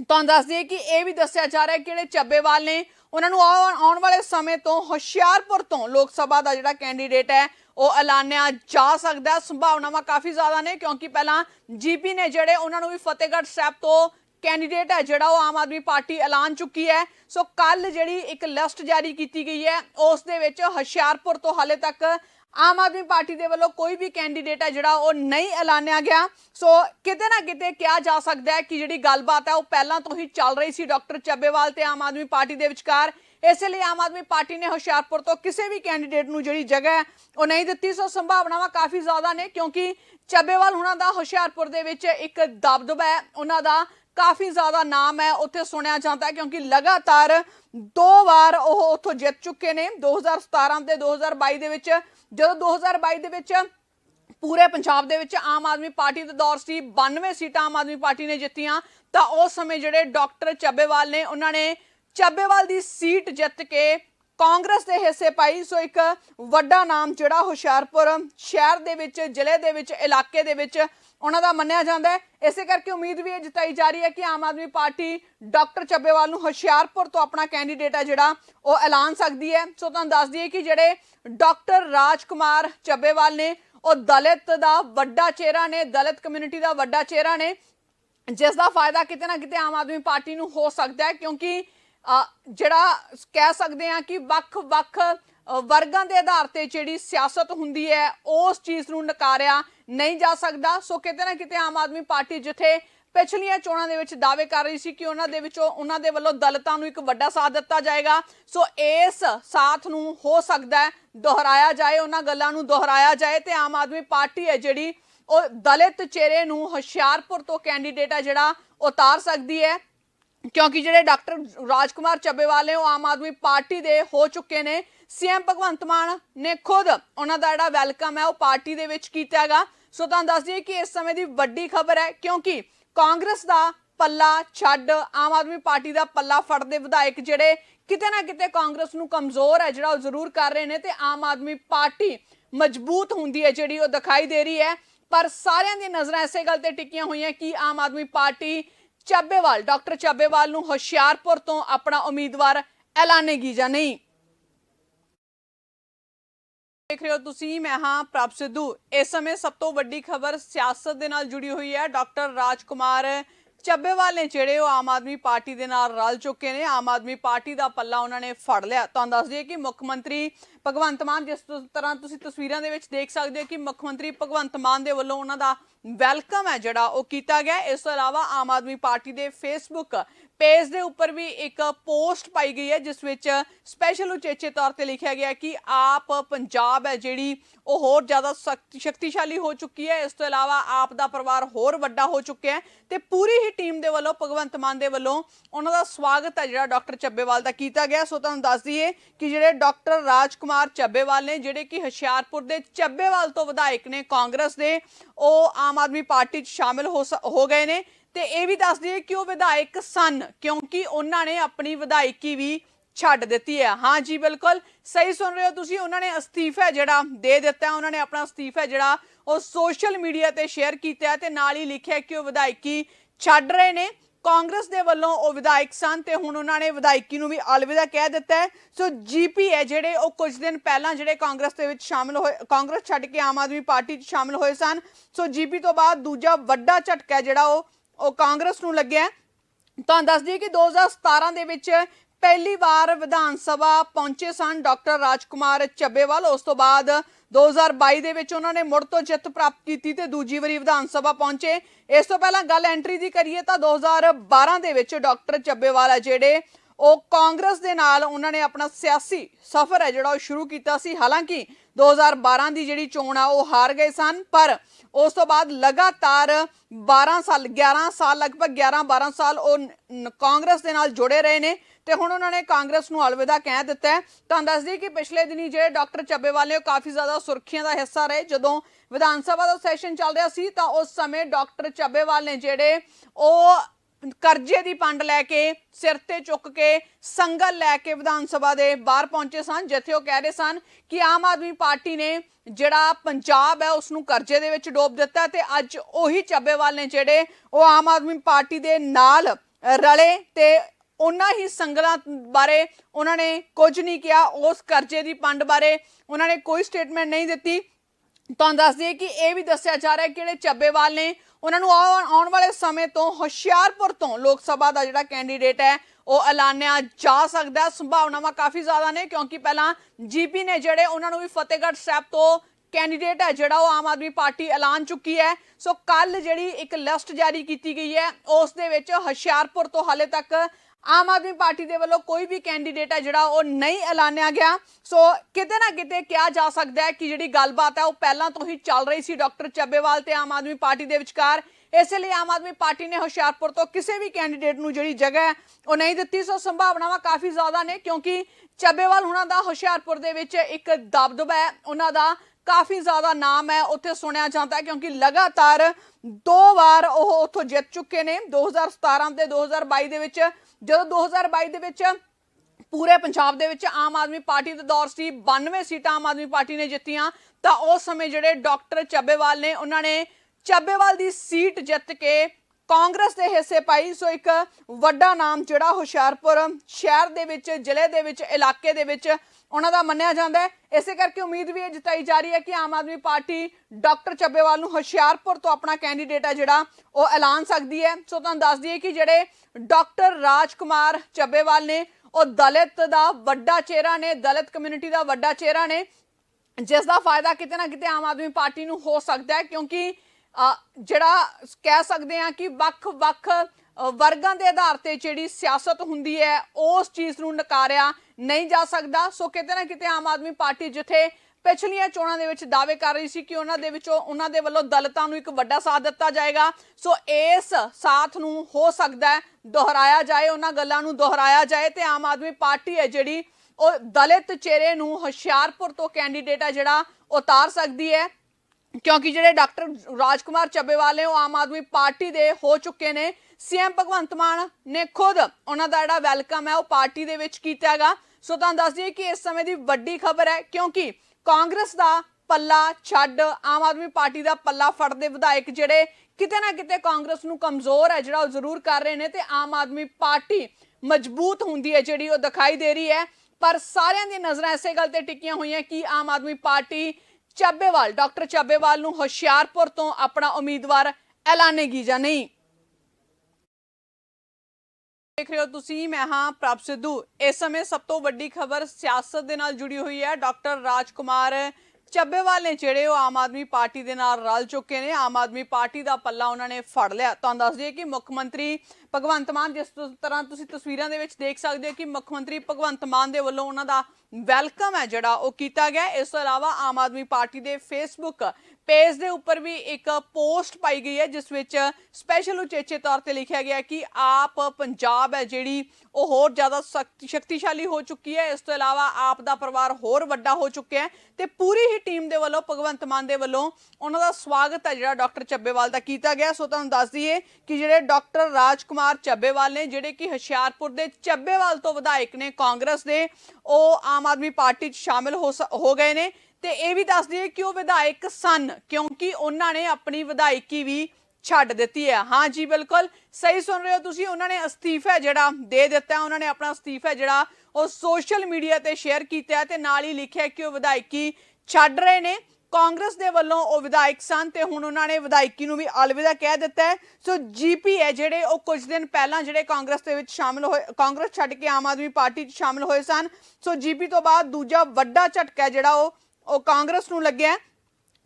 ਤੁਹਾਨੂੰ ਦੱਸ ਦਈਏ ਕਿ ਇਹ ਵੀ ਦੱਸਿਆ ਜਾ ਰਿਹਾ ਹੈ ਕਿ ਜਿਹੜੇ ਚੱਬੇਵਾਲ ਨੇ, ਉਹਨਾਂ ਨੂੰ ਆਉਣ ਆਉਣ ਵਾਲੇ ਸਮੇਂ ਤੋਂ ਹੁਸ਼ਿਆਰਪੁਰ ਤੋਂ ਲੋਕ ਸਭਾ ਦਾ ਜਿਹੜਾ ਕੈਂਡੀਡੇਟ ਹੈ, ਉਹ ਐਲਾਨਿਆ ਜਾ ਸਕਦਾ ਸੰਭਾਵਨਾਵਾਂ ਕਾਫੀ ਜ਼ਿਆਦਾ ਨੇ, ਕਿਉਂਕਿ ਪਹਿਲਾਂ ਜੀਪੀ ਨੇ ਜਿਹੜੇ ਉਹਨਾਂ ਨੂੰ ਵੀ ਫਤਿਹਗੜ੍ਹ ਸਾਹਿਬ ਤੋਂ ਕੈਂਡੀਡੇਟ ਹੈ, ਜਿਹੜਾ ਉਹ ਆਮ ਆਦਮੀ ਪਾਰਟੀ ਐਲਾਨ ਚੁੱਕੀ ਹੈ। ਸੋ ਕੱਲ ਜਿਹੜੀ ਇੱਕ ਲਿਸਟ ਜਾਰੀ ਕੀਤੀ ਗਈ ਹੈ, ਉਸ ਦੇ ਵਿੱਚ ਹੁਸ਼ਿਆਰਪੁਰ ਤੋਂ ਹਾਲੇ ਤੱਕ ਆਮ ਆਦਮੀ ਪਾਰਟੀ ਦੇ ਵੱਲੋਂ ਕੋਈ ਵੀ ਕੈਂਡੀਡੇਟ ਹੈ ਜਿਹੜਾ ਉਹ ਨਹੀਂ ਐਲਾਨਿਆ ਗਿਆ। ਸੋ ਕਿਤੇ ਨਾ ਕਿਤੇ ਕਿਹਾ ਜਾ ਸਕਦਾ ਹੈ ਕਿ ਜਿਹੜੀ ਗੱਲਬਾਤ ਹੈ ਉਹ ਪਹਿਲਾਂ ਤੋਂ ਹੀ ਚੱਲ ਰਹੀ ਸੀ ਡਾਕਟਰ ਚੱਬੇਵਾਲ ਤੇ ਆਮ ਆਦਮੀ ਪਾਰਟੀ ਦੇ ਵਿਚਕਾਰ। ਇਸੇ ਲਈ ਆਮ ਆਦਮੀ ਪਾਰਟੀ ਨੇ ਹੁਸ਼ਿਆਰਪੁਰ ਤੋਂ ਕਿਸੇ ਵੀ ਕੈਂਡੀਡੇਟ ਨੂੰ ਜਿਹੜੀ ਜਗ੍ਹਾ ਹੈ ਉਹ ਨਹੀਂ ਦਿੱਤੀ। ਸੋ ਸੰਭਾਵਨਾਵਾਂ ਕਾਫੀ ਜ਼ਿਆਦਾ ਨੇ ਕਿਉਂਕਿ ਚੱਬੇਵਾਲ ਉਹਨਾਂ ਦਾ ਹੁਸ਼ਿਆਰਪੁਰ ਦੇ ਵਿੱਚ ਇੱਕ ਦਬਦਬਾ ਹੈ। ਉਹਨਾਂ ਦਾ ਕਾਫੀ ਜ਼ਿਆਦਾ ਨਾਮ ਹੈ, ਉੱਥੇ ਸੁਣਿਆ ਜਾਂਦਾ ਕਿਉਂਕਿ ਲਗਾਤਾਰ ਦੋ ਵਾਰ ਉਹ ਉੱਥੋਂ ਜਿੱਤ ਚੁੱਕੇ ਨੇ। 2017 ਤੇ 2022 ਦੇ ਵਿੱਚ, ਜਦੋਂ 2022 ਦੇ ਵਿੱਚ ਪੂਰੇ ਪੰਜਾਬ ਦੇ ਵਿੱਚ ਆਮ ਆਦਮੀ ਪਾਰਟੀ ਦਾ ਦੌਰ ਸੀ 92 ਸੀਟਾਂ ਆਮ ਆਦਮੀ ਪਾਰਟੀ ਨੇ ਜਿੱਤੀਆਂ, ਤਾਂ ਉਸ ਸਮੇਂ ਜਿਹੜੇ ਡਾਕਟਰ ਚੱਬੇਵਾਲ ਨੇ, ਉਹਨਾਂ ਨੇ ਚੱਬੇਵਾਲ ਦੀ ਸੀਟ ਜਿੱਤ ਕੇ ਕਾਂਗਰਸ ਦੇ ਹਿੱਸੇ ਪਾਈ। ਸੋ ਇੱਕ ਵੱਡਾ ਨਾਮ ਜਿਹੜਾ ਹੁਸ਼ਿਆਰਪੁਰ ਸ਼ਹਿਰ ਦੇ ਵਿੱਚ, ਜ਼ਿਲ੍ਹੇ ਦੇ ਵਿੱਚ, ਇਲਾਕੇ ਦੇ ਵਿੱਚ ਉਹਨਾਂ ਦਾ ਮੰਨਿਆ ਜਾਂਦਾ ਹੈ। ਇਸੇ ਕਰਕੇ ਉਮੀਦ ਵੀ ਇਹ ਜਤਾਈ ਜਾ ਰਹੀ ਹੈ ਕਿ ਆਮ ਆਦਮੀ ਪਾਰਟੀ ਡਾਕਟਰ ਚੱਬੇਵਾਲ ਨੂੰ ਹੁਸ਼ਿਆਰਪੁਰ ਤੋਂ ਆਪਣਾ ਕੈਂਡੀਡੇਟ ਹੈ ਜਿਹੜਾ ਉਹ ਐਲਾਨ ਸਕਦੀ ਹੈ। ਸੋ ਤੁਹਾਨੂੰ ਦੱਸ ਦਈਏ ਕਿ ਜਿਹੜੇ ਡਾਕਟਰ ਰਾਜਕੁਮਾਰ ਚੱਬੇਵਾਲ ਨੇ, ਉਹ ਦਲਿਤ ਦਾ ਵੱਡਾ ਚਿਹਰਾ ਨੇ, ਦਲਿਤ ਕਮਿਊਨਿਟੀ ਦਾ ਵੱਡਾ ਚਿਹਰਾ ਨੇ, ਜਿਸ ਦਾ ਫਾਇਦਾ ਕਿਤੇ ਨਾ ਕਿਤੇ ਆਮ ਆਦਮੀ ਪਾਰਟੀ ਨੂੰ ਹੋ ਸਕਦਾ ਹੈ, ਕਿਉਂਕਿ ਜਿਹੜਾ ਕਹਿ ਸਕਦੇ ਆ ਕਿ ਵੱਖ-ਵੱਖ ਵਰਗਾਂ ਦੇ ਆਧਾਰ ਤੇ ਜਿਹੜੀ ਸਿਆਸਤ ਹੁੰਦੀ ਹੈ, ਉਸ ਚੀਜ਼ ਨੂੰ ਨਕਾਰਿਆ ਨਹੀਂ ਜਾ ਸਕਦਾ। ਸੋ ਕਿਤੇ ਨਾ ਕਿਤੇ ਆਮ ਆਦਮੀ ਪਾਰਟੀ ਜਿੱਥੇ ਪਿਛਲੀਆਂ ਚੋਣਾਂ ਦੇ ਵਿੱਚ ਦਾਅਵੇ ਕਰ ਰਹੀ ਸੀ ਕਿ ਉਹਨਾਂ ਦੇ ਵਿੱਚੋਂ ਉਹਨਾਂ ਦੇ ਵੱਲੋਂ ਦਲਿਤਾਂ ਨੂੰ ਇੱਕ ਵੱਡਾ ਸਾਥ ਦਿੱਤਾ ਜਾਏਗਾ। ਸੋ ਇਸ ਸਾਥ ਨੂੰ ਹੋ ਸਕਦਾ ਹੈ ਦੁਹਰਾਇਆ ਜਾਏ, ਉਹਨਾਂ ਗੱਲਾਂ ਨੂੰ ਦੁਹਰਾਇਆ ਜਾਏ ਤੇ ਆਮ ਆਦਮੀ ਪਾਰਟੀ ਹੈ ਜਿਹੜੀ ਉਹ ਦਲਿਤ ਚਿਹਰੇ ਨੂੰ ਹੁਸ਼ਿਆਰਪੁਰ ਤੋਂ ਕੈਂਡੀਡੇਟ ਹੈ ਜਿਹੜਾ ਉਤਾਰ ਸਕਦੀ ਹੈ। ਕਿਉਂਕਿ ਜਿਹੜੇ ਡਾਕਟਰ ਰਾਜਕੁਮਾਰ ਚੱਬੇਵਾਲ ਨੇ ਉਹ ਆਮ ਆਦਮੀ ਪਾਰਟੀ ਦੇ ਹੋ ਚੁੱਕੇ ਨੇ। ਸੀਐਮ ਭਗਵੰਤ ਮਾਨ ਨੇ ਖੁਦ ਉਹਨਾਂ ਦਾ ਜਿਹੜਾ ਵੈਲਕਮ ਹੈ ਉਹ ਪਾਰਟੀ ਦੇ ਵਿੱਚ ਕੀਤਾ ਹੈਗਾ। ਸੋ ਤੁਹਾਨੂੰ ਦੱਸ ਦਈਏ ਕਿ ਇਸ ਸਮੇਂ ਦੀ ਵੱਡੀ ਖਬਰ ਹੈ, ਕਿਉਂਕਿ ਕਾਂਗਰਸ ਦਾ ਪੱਲਾ ਛੱਡ, ਆਮ ਆਦਮੀ ਪਾਰਟੀ ਦਾ ਪੱਲਾ ਫੜਦੇ ਵਿਧਾਇਕ ਜਿਹੜੇ ਕਿਤੇ ਨਾ ਕਿਤੇ ਕਾਂਗਰਸ ਨੂੰ ਕਮਜ਼ੋਰ ਹੈ, ਜਿਹੜਾ ਉਹ ਜ਼ਰੂਰ ਕਰ ਰਹੇ ਨੇ ਤੇ ਆਮ ਆਦਮੀ ਪਾਰਟੀ ਮਜ਼ਬੂਤ ਹੁੰਦੀ ਹੈ, ਜਿਹੜੀ ਉਹ ਦਿਖਾਈ ਦੇ ਰਹੀ ਹੈ। ਪਰ ਸਾਰਿਆਂ ਦੀ ਨਜ਼ਰਾਂ ਇਸੇ ਗੱਲ ਤੇ ਟਿਕੀਆਂ ਹੋਈਆਂ ਕਿ ਆਮ ਆਦਮੀ ਪਾਰਟੀ ਚੱਬੇਵਾਲ, ਡਾਕਟਰ ਚੱਬੇਵਾਲ ਨੂੰ ਹੁਸ਼ਿਆਰਪੁਰ ਤੋਂ ਆਪਣਾ ਉਮੀਦਵਾਰ ਐਲਾਨੇਗੀ ਜਾਂ ਨਹੀਂ। ਦੇਖ ਰਹੇ ਹੋ ਤੁਸੀਂ, ਮੈਂ ਹਾਂ ਪ੍ਰਭ ਸਿੱਧੂ। ਇਸ ਸਮੇਂ ਸਭ ਤੋਂ ਵੱਡੀ ਖਬਰ ਸਿਆਸਤ ਦੇ ਨਾਲ ਜੁੜੀ ਹੋਈ ਹੈ। ਡਾਕਟਰ ਰਾਜਕੁਮਾਰ ਚੱਬੇਵਾਲ ਨੇ ਜਿਹੜੇ ਉਹ ਆਮ ਆਦਮੀ ਪਾਰਟੀ ਦੇ ਨਾਲ ਰਲ ਚੁੱਕੇ ਨੇ। ਆਮ ਆਦਮੀ ਪਾਰਟੀ ਦਾ ਪੱਲਾ ਉਹਨਾਂ ਨੇ ਫੜ ਲਿਆ। ਤੁਹਾਨੂੰ ਦੱਸ ਦਈਏ ਕਿ ਮੁੱਖ ਮੰਤਰੀ ਭਗਵੰਤ ਮਾਨ, ਜਿਸ ਤਰ੍ਹਾਂ ਤੁਸੀਂ ਤਸਵੀਰਾਂ ਦੇ ਵਿੱਚ ਦੇਖ ਸਕਦੇ ਹੋ ਕਿ ਮੁੱਖ ਮੰਤਰੀ ਭਗਵੰਤ ਮਾਨ ਦੇ ਵੱਲੋਂ ਉਹਨਾਂ ਦਾ ਵੈਲਕਮ ਹੈ ਜਿਹੜਾ ਉਹ ਕੀਤਾ ਗਿਆ ਇਸ ਤੋਂ ਇਲਾਵਾ ਆਮ ਆਦਮੀ ਪਾਰਟੀ ਦੇ ਫੇਸਬੁੱਕ ਪੇਜ ਦੇ ਉੱਪਰ ਵੀ ਇੱਕ ਪੋਸਟ ਪਾਈ ਗਈ ਹੈ, ਜਿਸ ਵਿੱਚ ਸਪੈਸ਼ਲ ਉਚੇਚੇ ਤੌਰ ਤੇ ਲਿਖਿਆ ਗਿਆ ਕਿ ਆਪ ਪੰਜਾਬ ਹੈ ਜਿਹੜੀ ਉਹ ਹੋਰ ਜ਼ਿਆਦਾ ਸ਼ਕਤੀਸ਼ਾਲੀ ਹੋ ਚੁੱਕੀ ਹੈ। ਇਸ ਤੋਂ ਇਲਾਵਾ ਆਪ ਦਾ ਪਰਿਵਾਰ ਹੋਰ ਵੱਡਾ ਹੋ ਚੁੱਕਿਆ ਹੈ ਤੇ ਪੂਰੀ ਹੀ ਟੀਮ ਦੇ ਵੱਲੋਂ, ਭਗਵੰਤ ਮਾਨ ਦੇ ਵੱਲੋਂ ਉਹਨਾਂ ਦਾ ਸਵਾਗਤ ਹੈ ਜਿਹੜਾ ਡਾਕਟਰ ਚੱਬੇਵਾਲ ਦਾ ਕੀਤਾ ਗਿਆ। ਸੋ ਤੁਹਾਨੂੰ ਦੱਸ ਦਈਏ ਕਿ ਜਿਹੜੇ ਡਾਕਟਰ ਰਾਜ ਰਾਜਕੁਮਾਰ ਚੱਬੇਵਾਲ ਨੇ, ਜਿਹੜੇ ਕਿ ਹੁਸ਼ਿਆਰਪੁਰ ਦੇ ਚੱਬੇਵਾਲ ਤੋਂ ਵਿਧਾਇਕ ਨੇ, ਕਾਂਗਰਸ ਦੇ, ਉਹ ਆਮ ਆਦਮੀ ਪਾਰਟੀ 'ਚ ਸ਼ਾਮਿਲ ਹੋ ਗਏ ਨੇ। ਤੇ ਇਹ ਵੀ ਦੱਸ ਦਈਏ ਕਿ ਉਹ ਵਿਧਾਇਕ ਸਨ, ਕਿਉਂਕਿ ਉਹਨਾਂ ਨੇ ਆਪਣੀ ਵਿਧਾਇਕੀ ਵੀ ਛੱਡ ਦਿੱਤੀ ਹੈ। ਹਾਂ ਜੀ, ਬਿਲਕੁਲ ਸਹੀ ਸੁਣ ਰਹੇ ਹੋ ਤੁਸੀਂ। ਉਹਨਾਂ ਨੇ ਅਸਤੀਫਾ ਜਿਹੜਾ ਦੇ ਦਿੱਤਾ, ਉਹਨਾਂ ਨੇ ਆਪਣਾ ਅਸਤੀਫਾ ਜਿਹੜਾ ਉਹ ਸੋਸ਼ਲ ਮੀਡੀਆ ਤੇ ਸ਼ੇਅਰ ਕੀਤਾ ਤੇ ਨਾਲ ਹੀ ਲਿਖਿਆ ਕਿ ਉਹ ਵਿਧਾਇਕੀ ਛੱਡ ਰਹੇ ਨੇ। ਕਾਂਗਰਸ ਦੇ ਵੱਲੋਂ ਉਹ ਵਿਧਾਇਕ ਸਨ ਤੇ ਹੁਣ ਉਹਨਾਂ ਨੇ ਵਿਧਾਇਕੀ ਨੂੰ ਵੀ ਅਲਵਿਦਾ ਕਹਿ ਦਿੱਤਾ ਹੈ। ਸੋ ਜੀਪੀ ਹੈ ਜਿਹੜੇ ਉਹ ਕੁਝ ਦਿਨ ਪਹਿਲਾਂ ਜਿਹੜੇ ਕਾਂਗਰਸ ਦੇ ਵਿੱਚ ਸ਼ਾਮਿਲ ਹੋਏ, ਕਾਂਗਰਸ ਛੱਡ ਕੇ ਆਮ ਆਦਮੀ ਪਾਰਟੀ 'ਚ ਸ਼ਾਮਿਲ ਹੋਏ ਸਨ। ਸੋ ਜੀਪੀ ਤੋਂ ਬਾਅਦ ਦੂਜਾ ਵੱਡਾ ਝਟਕਾ ਜਿਹੜਾ ਉਹ ਉਹ ਕਾਂਗਰਸ ਨੂੰ ਲੱਗਿਆ ਹੈ। ਤੁਹਾਨੂੰ ਦੱਸ ਦਈਏ ਕਿ 2017 ਦੇ ਵਿੱਚ ਪਹਿਲੀ ਵਾਰ ਵਿਧਾਨ ਸਭਾ ਪਹੁੰਚੇ ਸਨ ਡਾਕਟਰ ਰਾਜਕੁਮਾਰ ਚੱਬੇਵਾਲ। ਉਸ ਤੋਂ ਬਾਅਦ 2022 ਦੇ ਵਿੱਚ ਉਹਨਾਂ ਨੇ ਮੁੜ ਤੋਂ ਜਿੱਤ ਪ੍ਰਾਪਤ ਕੀਤੀ ਤੇ ਦੂਜੀ ਵਾਰੀ ਵਿਧਾਨ ਸਭਾ ਪਹੁੰਚੇ। ਇਸ ਤੋਂ ਪਹਿਲਾਂ ਗੱਲ ਐਂਟਰੀ ਦੀ ਕਰੀਏ ਤਾਂ 2012 ਦੇ ਵਿੱਚ ਡਾਕਟਰ ਚੱਬੇਵਾਲ ਜਿਹੜੇ, ਉਹ ਕਾਂਗਰਸ ਦੇ ਨਾਲ ਉਹਨਾਂ ਨੇ ਆਪਣਾ ਸਿਆਸੀ ਸਫ਼ਰ ਹੈ ਜਿਹੜਾ ਉਹ ਸ਼ੁਰੂ ਕੀਤਾ ਸੀ। ਹਾਲਾਂਕਿ 2012 ਦੀ ਜਿਹੜੀ ਚੋਣ ਆ, ਉਹ ਹਾਰ ਗਏ ਸਨ, ਪਰ ਉਸ ਤੋਂ ਬਾਅਦ ਲਗਾਤਾਰ 12 ਸਾਲ 11 ਸਾਲ, ਲਗਭਗ 11 12 ਸਾਲ ਉਹ ਕਾਂਗਰਸ ਦੇ ਨਾਲ ਜੁੜੇ ਰਹੇ ਨੇ। ਤੇ ਹੁਣ ਉਹਨਾਂ ਨੇ ਕਾਂਗਰਸ ਨੂੰ ਅਲਵਿਦਾ ਕਹਿ ਦਿੱਤਾ ਹੈ। ਤੁਹਾਨੂੰ ਦੱਸਦੀ ਕਿ ਪਿਛਲੇ ਦਿਨੀ ਜਿਹੜੇ ਡਾਕਟਰ ਚੱਬੇਵਾਲ ਨੇ ਉਹ ਕਾਫੀ ਜ਼ਿਆਦਾ ਸੁਰਖੀਆਂ ਦਾ ਹਿੱਸਾ ਰਹੇ। ਜਦੋਂ ਵਿਧਾਨ ਸਭਾ ਦਾ ਸੈਸ਼ਨ ਚੱਲ ਰਿਹਾ ਸੀ ਤਾਂ ਉਸ ਸਮੇਂ ਡਾਕਟਰ ਚੱਬੇਵਾਲ ਨੇ ਜਿਹੜੇ ਉਹ ਕਰਜ਼ੇ ਦੀ ਪੰਡ ਲੈ ਕੇ, ਸਿਰ ਤੇ ਚੁੱਕ ਕੇ, ਸੰਗਲ ਲੈ ਕੇ ਵਿਧਾਨ ਸਭਾ ਦੇ ਬਾਹਰ ਪਹੁੰਚੇ ਸਨ, ਜਿੱਥੇ ਉਹ ਕਹਿ ਰਹੇ ਸਨ ਕਿ ਆਮ ਆਦਮੀ ਪਾਰਟੀ ਨੇ ਜਿਹੜਾ ਪੰਜਾਬ ਹੈ ਉਸ ਨੂੰ ਕਰਜ਼ੇ ਦੇ ਵਿੱਚ ਡੋਬ ਦਿੱਤਾ ਤੇ ਅੱਜ ਉਹੀ ਚੱਬੇਵਾਲ ਨੇ ਜਿਹੜੇ ਉਹ ਆਮ ਆਦਮੀ ਪਾਰਟੀ ਦੇ ਨਾਲ ਰਲੇ ਤੇ ਉਹਨਾਂ ਹੀ ਸੰਗਲਾਂ ਬਾਰੇ ਉਹਨਾਂ ਨੇ ਕੁਝ ਨਹੀਂ ਕਿਹਾ, ਉਸ ਕਰਜ਼ੇ ਦੀ ਪੰਡ ਬਾਰੇ ਉਹਨਾਂ ਨੇ ਕੋਈ ਸਟੇਟਮੈਂਟ ਨਹੀਂ ਦਿੱਤੀ। ਤੁਹਾਨੂੰ ਦੱਸ ਦਈਏ ਕਿ ਇਹ ਵੀ ਦੱਸਿਆ ਜਾ ਰਿਹਾ ਹੈ ਕਿ ਜਿਹੜੇ ਚੱਬੇਵਾਲ ਨੇ, ਉਹਨਾਂ ਨੂੰ ਆਉ- ਆਉਣ ਵਾਲੇ ਸਮੇਂ ਤੋਂ ਹੁਸ਼ਿਆਰਪੁਰ ਤੋਂ ਲੋਕ ਸਭਾ ਦਾ ਜਿਹੜਾ ਕੈਂਡੀਡੇਟ ਹੈ, ਉਹ ਐਲਾਨਿਆ ਜਾ ਸਕਦਾ ਸੰਭਾਵਨਾਵਾਂ ਕਾਫੀ ਜ਼ਿਆਦਾ ਨੇ, ਕਿਉਂਕਿ ਪਹਿਲਾਂ ਜੀਪੀ ਨੇ ਜਿਹੜੇ ਉਹਨਾਂ ਨੂੰ ਵੀ ਫਤਿਹਗੜ੍ਹ ਸਾਹਿਬ ਤੋਂ ਕੈਂਡੀਡੇਟ ਹੈ, ਜਿਹੜਾ ਉਹ ਆਮ ਆਦਮੀ ਪਾਰਟੀ ਐਲਾਨ ਚੁੱਕੀ ਹੈ। ਸੋ ਕੱਲ ਜਿਹੜੀ ਇੱਕ ਲਿਸਟ ਜਾਰੀ ਕੀਤੀ ਗਈ ਹੈ, ਉਸ ਦੇ ਵਿੱਚ ਹੁਸ਼ਿਆਰਪੁਰ ਤੋਂ ਹਾਲੇ ਤੱਕ ਆਮ ਆਦਮੀ ਪਾਰਟੀ ਦੇ ਵੱਲੋਂ ਕੋਈ ਵੀ ਕੈਂਡੀਡੇਟ ਹੈ ਜਿਹੜਾ ਉਹ ਨਹੀਂ ਐਲਾਨਿਆ ਗਿਆ। ਸੋ ਕਿਤੇ ਨਾ ਕਿਤੇ ਕਿਹਾ ਜਾ ਸਕਦਾ ਹੈ ਕਿ ਜਿਹੜੀ ਗੱਲਬਾਤ ਹੈ ਉਹ ਪਹਿਲਾਂ ਤੋਂ ਹੀ ਚੱਲ ਰਹੀ ਸੀ ਡਾਕਟਰ ਚੱਬੇਵਾਲ ਤੇ ਆਮ ਆਦਮੀ ਪਾਰਟੀ ਦੇ ਵਿਚਕਾਰ। ਇਸੇ ਲਈ ਆਮ ਆਦਮੀ ਪਾਰਟੀ ਨੇ ਹੁਸ਼ਿਆਰਪੁਰ ਤੋਂ ਕਿਸੇ ਵੀ ਕੈਂਡੀਡੇਟ ਨੂੰ ਜਿਹੜੀ ਜਗ੍ਹਾ ਹੈ ਉਹ ਨਹੀਂ ਦਿੱਤੀ। ਸੋ ਸੰਭਾਵਨਾਵਾਂ ਕਾਫੀ ਜ਼ਿਆਦਾ ਨੇ ਕਿਉਂਕਿ ਚੱਬੇਵਾਲ ਹੁਣਾਂ ਦਾ ਹੁਸ਼ਿਆਰਪੁਰ ਦੇ ਵਿੱਚ ਇੱਕ ਦਬਦਬਾ ਹੈ। ਉਹਨਾਂ ਦਾ ਕਾਫੀ ਜ਼ਿਆਦਾ ਨਾਮ ਹੈ। ਉੱਥੇ ਸੁਣਿਆ ਜਾਂਦਾ ਕਿਉਂਕਿ ਲਗਾਤਾਰ ਦੋ ਵਾਰ ਉਹ ਉੱਥੋਂ ਜਿੱਤ ਚੁੱਕੇ ਨੇ। 2017 ਤੇ 2022 ਦੇ ਵਿੱਚ ਜਦੋਂ 2022 ਦੇ ਵਿੱਚ ਪੂਰੇ ਪੰਜਾਬ ਦੇ ਵਿੱਚ ਆਮ ਆਦਮੀ ਪਾਰਟੀ ਦਾ ਦੌਰ ਸੀ 92 ਸੀਟਾਂ ਆਮ ਆਦਮੀ ਪਾਰਟੀ ਨੇ ਜਿੱਤੀਆਂ, ਤਾਂ ਉਸ ਸਮੇਂ ਜਿਹੜੇ ਡਾਕਟਰ ਚੱਬੇਵਾਲ ਨੇ, ਉਹਨਾਂ ਨੇ ਚੱਬੇਵਾਲ ਦੀ ਸੀਟ ਜਿੱਤ ਕੇ ਕਾਂਗਰਸ ਦੇ ਹਿੱਸੇ ਪਾਈ। ਸੋ ਇੱਕ ਵੱਡਾ ਨਾਮ ਜਿਹੜਾ ਹੁਸ਼ਿਆਰਪੁਰ ਸ਼ਹਿਰ ਦੇ ਵਿੱਚ, ਜ਼ਿਲ੍ਹੇ ਦੇ ਵਿੱਚ, ਇਲਾਕੇ ਦੇ ਵਿੱਚ ਉਹਨਾਂ ਦਾ ਮੰਨਿਆ ਜਾਂਦਾ ਹੈ। ਇਸੇ ਕਰਕੇ ਉਮੀਦ ਵੀ ਇਹ ਜਤਾਈ ਜਾ ਰਹੀ ਹੈ ਕਿ ਆਮ ਆਦਮੀ ਪਾਰਟੀ ਡਾਕਟਰ ਚੱਬੇਵਾਲ ਨੂੰ ਹੁਸ਼ਿਆਰਪੁਰ ਤੋਂ ਆਪਣਾ ਕੈਂਡੀਡੇਟ ਹੈ ਜਿਹੜਾ ਉਹ ਐਲਾਨ ਸਕਦੀ ਹੈ। ਸੋ ਤੁਹਾਨੂੰ ਦੱਸ ਦਈਏ ਕਿ ਜਿਹੜੇ ਡਾਕਟਰ ਰਾਜਕੁਮਾਰ ਚੱਬੇਵਾਲ ਨੇ, ਉਹ ਦਲਿਤ ਦਾ ਵੱਡਾ ਚਿਹਰਾ ਨੇ, ਦਲਿਤ ਕਮਿਊਨਿਟੀ ਦਾ ਵੱਡਾ ਚਿਹਰਾ ਨੇ, ਜਿਸ ਦਾ ਫਾਇਦਾ ਕਿਤੇ ਨਾ ਕਿਤੇ ਆਮ ਆਦਮੀ ਪਾਰਟੀ ਨੂੰ ਹੋ ਸਕਦਾ ਹੈ। ਕਿਉਂਕਿ ਜਿਹੜਾ ਕਹਿ ਸਕਦੇ ਆ ਕਿ ਵੱਖ-ਵੱਖ ਵਰਗਾਂ ਦੇ ਆਧਾਰ ਤੇ ਜਿਹੜੀ ਸਿਆਸਤ ਹੁੰਦੀ ਹੈ, ਉਸ ਚੀਜ਼ ਨੂੰ ਨਕਾਰਿਆ ਨਹੀਂ ਜਾ ਸਕਦਾ। ਸੋ ਕਿਤੇ ਨਾ ਕਿਤੇ ਆਮ ਆਦਮੀ ਪਾਰਟੀ ਜਿੱਥੇ ਪਿਛਲੀਆਂ ਚੋਣਾਂ ਦੇ ਵਿੱਚ ਦਾਅਵੇ ਕਰ ਰਹੀ ਸੀ ਕਿ ਉਹਨਾਂ ਦੇ ਵਿੱਚੋਂ ਉਹਨਾਂ ਦੇ ਵੱਲੋਂ ਦਲਿਤਾਂ ਨੂੰ ਇੱਕ ਵੱਡਾ ਸਾਥ ਦਿੱਤਾ ਜਾਏਗਾ। ਸੋ ਇਸ ਸਾਥ ਨੂੰ ਹੋ ਸਕਦਾ ਹੈ ਦੁਹਰਾਇਆ ਜਾਏ, ਉਹਨਾਂ ਗੱਲਾਂ ਨੂੰ ਦੁਹਰਾਇਆ ਜਾਏ ਤੇ ਆਮ ਆਦਮੀ ਪਾਰਟੀ ਹੈ ਜਿਹੜੀ ਉਹ ਦਲਿਤ ਚਿਹਰੇ ਨੂੰ ਹੁਸ਼ਿਆਰਪੁਰ ਤੋਂ ਕੈਂਡੀਡੇਟ ਹੈ ਜਿਹੜਾ ਉਤਾਰ ਸਕਦੀ ਹੈ। ਕਿਉਂਕਿ ਜਿਹੜੇ ਡਾਕਟਰ ਰਾਜਕੁਮਾਰ ਚੱਬੇਵਾਲ ਨੇ ਉਹ ਆਮ ਆਦਮੀ ਪਾਰਟੀ ਦੇ ਹੋ ਚੁੱਕੇ ਨੇ। ਸੀਐਮ ਭਗਵੰਤ ਮਾਨ ਨੇ ਖੁਦ ਉਹਨਾਂ ਦਾ ਜਿਹੜਾ ਵੈਲਕਮ ਹੈ ਉਹ ਪਾਰਟੀ ਦੇ ਵਿੱਚ ਕੀਤਾ ਹੈਗਾ। ਸੋ ਤੁਹਾਨੂੰ ਦੱਸ ਦਈਏ ਕਿ ਇਸ ਸਮੇਂ ਦੀ ਵੱਡੀ ਖਬਰ ਹੈ ਕਿਉਂਕਿ ਕਾਂਗਰਸ ਦਾ ਪੱਲਾ ਛੱਡ ਆਮ ਆਦਮੀ ਪਾਰਟੀ ਦਾ ਪੱਲਾ ਫੜਦੇ ਵਿਧਾਇਕ ਜਿਹੜੇ ਕਿਤੇ ਨਾ ਕਿਤੇ ਕਾਂਗਰਸ ਨੂੰ ਕਮਜ਼ੋਰ ਹੈ, ਜਿਹੜਾ ਉਹ ਜ਼ਰੂਰ ਕਰ ਰਹੇ ਨੇ ਤੇ ਆਮ ਆਦਮੀ ਪਾਰਟੀ ਮਜ਼ਬੂਤ ਹੁੰਦੀ ਹੈ ਜਿਹੜੀ ਉਹ ਦਿਖਾਈ ਦੇ ਰਹੀ ਹੈ। ਪਰ ਸਾਰਿਆਂ ਦੀ ਨਜ਼ਰਾਂ ਇਸੇ ਗੱਲ ਤੇ ਟਿਕੀਆਂ ਹੋਈਆਂ ਕਿ ਆਮ ਆਦਮੀ ਪਾਰਟੀ ਚੱਬੇਵਾਲ, ਡਾਕਟਰ ਚੱਬੇਵਾਲ ਨੂੰ ਹੁਸ਼ਿਆਰਪੁਰ ਤੋਂ ਆਪਣਾ ਉਮੀਦਵਾਰ ਐਲਾਨੇਗੀ ਜਾਂ ਨਹੀਂ। ਦੇਖ ਰਹੇ ਹੋ ਤੁਸੀਂ, ਮੈਂ ਹਾਂ ਪ੍ਰਭ ਸਿੱਧੂ। ਇਸ ਸਮੇਂ ਸਭ ਤੋਂ ਵੱਡੀ ਖਬਰ ਸਿਆਸਤ ਦੇ ਨਾਲ ਜੁੜੀ ਹੋਈ ਹੈ। ਡਾਕਟਰ ਰਾਜਕੁਮਾਰ ਚੱਬੇਵਾਲ ਨੇ ਜਿਹੜੇ ਉਹ ਆਮ ਆਦਮੀ ਪਾਰਟੀ ਦੇ ਨਾਲ ਰਲ ਚੁੱਕੇ ਨੇ। ਆਮ ਆਦਮੀ ਪਾਰਟੀ ਦਾ ਪੱਲਾ ਉਹਨਾਂ ਨੇ ਫੜ ਲਿਆ। ਤੁਹਾਨੂੰ ਦੱਸ ਦਈਏ ਕਿ ਮੁੱਖ ਮੰਤਰੀ ਭਗਵੰਤ ਮਾਨ, ਜਿਸ ਤਰ੍ਹਾਂ ਤੁਸੀਂ ਤਸਵੀਰਾਂ ਦੇ ਵਿੱਚ ਦੇਖ ਸਕਦੇ ਹੋ ਕਿ ਮੁੱਖ ਮੰਤਰੀ ਭਗਵੰਤ ਮਾਨ ਦੇ ਵੱਲੋਂ ਉਹਨਾਂ ਦਾ ਵੈਲਕਮ ਹੈ ਜਿਹੜਾ ਉਹ ਕੀਤਾ ਗਿਆ ਇਸ ਤੋਂ ਇਲਾਵਾ ਆਮ ਆਦਮੀ ਪਾਰਟੀ ਦੇ ਫੇਸਬੁੱਕ ਪੇਜ ਦੇ ਉੱਪਰ ਵੀ ਇੱਕ ਪੋਸਟ ਪਾਈ ਗਈ ਹੈ, ਜਿਸ ਵਿੱਚ ਸਪੈਸ਼ਲ ਉਚੇਚੇ ਤੌਰ ਤੇ ਲਿਖਿਆ ਗਿਆ ਕਿ ਆਪ ਪੰਜਾਬ ਹੈ ਜਿਹੜੀ ਉਹ ਹੋਰ ਜ਼ਿਆਦਾ ਸ਼ਕਤੀਸ਼ਾਲੀ ਹੋ ਚੁੱਕੀ ਹੈ। ਇਸ ਤੋਂ ਇਲਾਵਾ ਆਪ ਦਾ ਪਰਿਵਾਰ ਹੋਰ ਵੱਡਾ ਹੋ ਚੁੱਕਿਆ ਹੈ ਤੇ ਪੂਰੀ ਹੀ ਟੀਮ ਦੇ ਵੱਲੋਂ, ਭਗਵੰਤ ਮਾਨ ਦੇ ਵੱਲੋਂ ਉਹਨਾਂ ਦਾ ਸਵਾਗਤ ਹੈ ਜਿਹੜਾ ਡਾਕਟਰ ਚੱਬੇਵਾਲ ਦਾ ਕੀਤਾ ਗਿਆ। ਸੋ ਤੁਹਾਨੂੰ ਦੱਸ ਦਈਏ ਕਿ ਜਿਹੜੇ ਡਾਕਟਰ ਰਾਜ ਰਾਜਕੁਮਾਰ ਚੱਬੇਵਾਲ ਨੇ, ਜਿਹੜੇ ਕਿ ਹੁਸ਼ਿਆਰਪੁਰ ਦੇ ਚੱਬੇਵਾਲ ਤੋਂ ਵਿਧਾਇਕ ਨੇ, ਕਾਂਗਰਸ ਦੇ, ਉਹ ਆਮ ਆਦਮੀ ਪਾਰਟੀ 'ਚ ਸ਼ਾਮਿਲ ਹੋ ਗਏ ਨੇ। ਤੇ ਇਹ ਵੀ ਦੱਸ ਦਈਏ ਕਿ ਉਹ ਵਿਧਾਇਕ ਸਨ, ਕਿਉਂਕਿ ਉਹਨਾਂ ਨੇ ਆਪਣੀ ਵਿਧਾਇਕੀ ਵੀ ਛੱਡ ਦਿੱਤੀ ਹੈ। ਹਾਂ ਜੀ, ਬਿਲਕੁਲ। ਸਹੀ ਸੁਣ ਰਹੇ ਹੋ ਤੁਸੀਂ, ਉਹਨਾਂ ਨੇ ਅਸਤੀਫਾ ਜਿਹੜਾ ਦੇ ਦਿੱਤਾ, ਉਹਨਾਂ ਨੇ ਆਪਣਾ ਅਸਤੀਫਾ ਜਿਹੜਾ ਉਹ ਸੋਸ਼ਲ ਮੀਡੀਆ ਤੇ ਸ਼ੇਅਰ ਕੀਤਾ ਤੇ ਨਾਲ ਹੀ ਲਿਖਿਆ ਕਿ ਉਹ ਵਿਧਾਇਕੀ ਛੱਡ ਰਹੇ ਨੇ। ਕਾਂਗਰਸ ਦੇ ਵੱਲੋਂ ਉਹ ਵਿਧਾਇਕ ਸਨ ਤੇ ਹੁਣ ਉਹਨਾਂ ਨੇ ਵਿਧਾਇਕੀ ਨੂੰ ਵੀ ਅਲਵਿਦਾ ਕਹਿ ਦਿੱਤਾ ਹੈ। ਸੋ ਜੀਪੀ ਹੈ ਜਿਹੜੇ ਉਹ ਕੁਝ ਦਿਨ ਪਹਿਲਾਂ ਜਿਹੜੇ ਕਾਂਗਰਸ ਦੇ ਵਿੱਚ ਸ਼ਾਮਿਲ ਹੋਏ, ਕਾਂਗਰਸ ਛੱਡ ਕੇ ਆਮ ਆਦਮੀ ਪਾਰਟੀ 'ਚ ਸ਼ਾਮਿਲ ਹੋਏ ਸਨ। ਸੋ ਜੀਪੀ ਤੋਂ ਬਾਅਦ ਦੂਜਾ ਵੱਡਾ ਝਟਕਾ ਜਿਹੜਾ ਉਹ ਉਹ ਕਾਂਗਰਸ ਨੂੰ ਲੱਗਿਆ ਹੈ।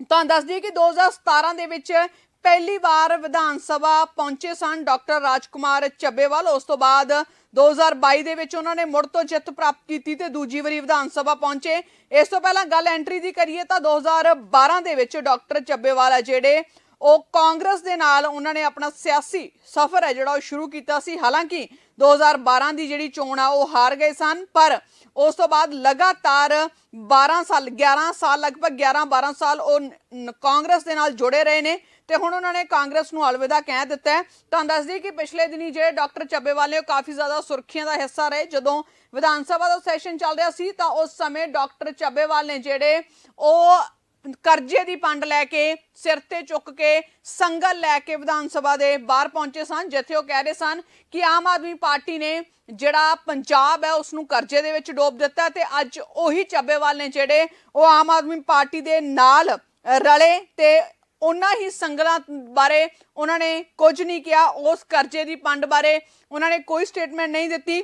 ਤੁਹਾਨੂੰ ਦੱਸ ਦਈਏ ਕਿ 2017 ਦੇ ਵਿੱਚ ਪਹਿਲੀ ਵਾਰ ਵਿਧਾਨ ਸਭਾ ਪਹੁੰਚੇ ਸਨ ਡਾਕਟਰ ਰਾਜਕੁਮਾਰ ਚੱਬੇਵਾਲ ਉਸ ਤੋਂ ਬਾਅਦ 2022 ਦੇ ਵਿੱਚ ਉਹਨਾਂ ਨੇ ਮੁੜ ਤੋਂ ਜਿੱਤ ਪ੍ਰਾਪਤ ਕੀਤੀ ਤੇ ਦੂਜੀ ਵਾਰੀ ਵਿਧਾਨ ਸਭਾ ਪਹੁੰਚੇ। ਇਸ ਤੋਂ ਪਹਿਲਾਂ ਗੱਲ ਐਂਟਰੀ ਦੀ ਕਰੀਏ ਤਾਂ 2012 ਦੇ ਵਿੱਚ ਡਾਕਟਰ ਚੱਬੇਵਾਲ ਜਿਹੜੇ, ਉਹ ਕਾਂਗਰਸ ਦੇ ਨਾਲ ਉਹਨਾਂ ਨੇ ਆਪਣਾ ਸਿਆਸੀ ਸਫ਼ਰ ਹੈ ਜਿਹੜਾ ਉਹ ਸ਼ੁਰੂ ਕੀਤਾ ਸੀ। ਹਾਲਾਂਕਿ 2012 ਦੀ ਜਿਹੜੀ ਚੋਣ ਆ, ਉਹ ਹਾਰ ਗਏ ਸਨ, ਪਰ ਉਸ ਤੋਂ ਬਾਅਦ ਲਗਾਤਾਰ 12 ਸਾਲ 11 ਸਾਲ, ਲਗਭਗ 11 12 ਸਾਲ ਉਹ ਕਾਂਗਰਸ ਦੇ ਨਾਲ ਜੁੜੇ ਰਹੇ ਨੇ ਤੇ ਹੁਣ ਉਹਨਾਂ ਨੇ ਕਾਂਗਰਸ ਨੂੰ ਅਲਵਿਦਾ ਕਹਿ ਦਿੱਤਾ ਹੈ। ਤੁਹਾਨੂੰ ਦੱਸਦੀ ਕਿ ਪਿਛਲੇ ਦਿਨੀ ਜਿਹੜੇ ਡਾਕਟਰ ਚੱਬੇਵਾਲ ਨੇ ਉਹ ਕਾਫੀ ਜ਼ਿਆਦਾ ਸੁਰਖੀਆਂ ਦਾ ਹਿੱਸਾ ਰਹੇ। ਜਦੋਂ ਵਿਧਾਨ ਸਭਾ ਦਾ ਸੈਸ਼ਨ ਚੱਲ ਰਿਹਾ ਸੀ ਤਾਂ ਉਸ ਸਮੇਂ ਡਾਕਟਰ ਚੱਬੇਵਾਲ ਨੇ ਜਿਹੜੇ ਉਹ ਕਰਜ਼ੇ ਦੀ ਪੰਡ ਲੈ ਕੇ ਸਿਰ ਤੇ ਚੁੱਕ ਕੇ ਸੰਗਲ ਲੈ ਕੇ ਵਿਧਾਨ ਸਭਾ ਦੇ ਬਾਹਰ ਪਹੁੰਚੇ ਸਨ, ਜਿੱਥੇ ਉਹ ਕਹਿ ਰਹੇ ਸਨ ਕਿ ਆਮ ਆਦਮੀ ਪਾਰਟੀ ਨੇ ਜਿਹੜਾ ਪੰਜਾਬ ਹੈ ਉਸ ਨੂੰ ਕਰਜ਼ੇ ਦੇ ਵਿੱਚ ਡੋਬ ਦਿੱਤਾ ਤੇ ਅੱਜ ਉਹੀ ਚੱਬੇਵਾਲ ਨੇ ਜਿਹੜੇ ਉਹ ਆਮ ਆਦਮੀ ਪਾਰਟੀ ਦੇ ਨਾਲ ਰਲੇ ਤੇ ਉਹਨਾਂ ਹੀ ਸੰਗਲਾਂ ਬਾਰੇ ਉਹਨਾਂ ਨੇ ਕੁਝ ਨਹੀਂ ਕਿਹਾ, ਉਸ ਕਰਜ਼ੇ ਦੀ ਪੰਡ ਬਾਰੇ ਉਹਨਾਂ ਨੇ ਕੋਈ ਸਟੇਟਮੈਂਟ ਨਹੀਂ ਦਿੱਤੀ।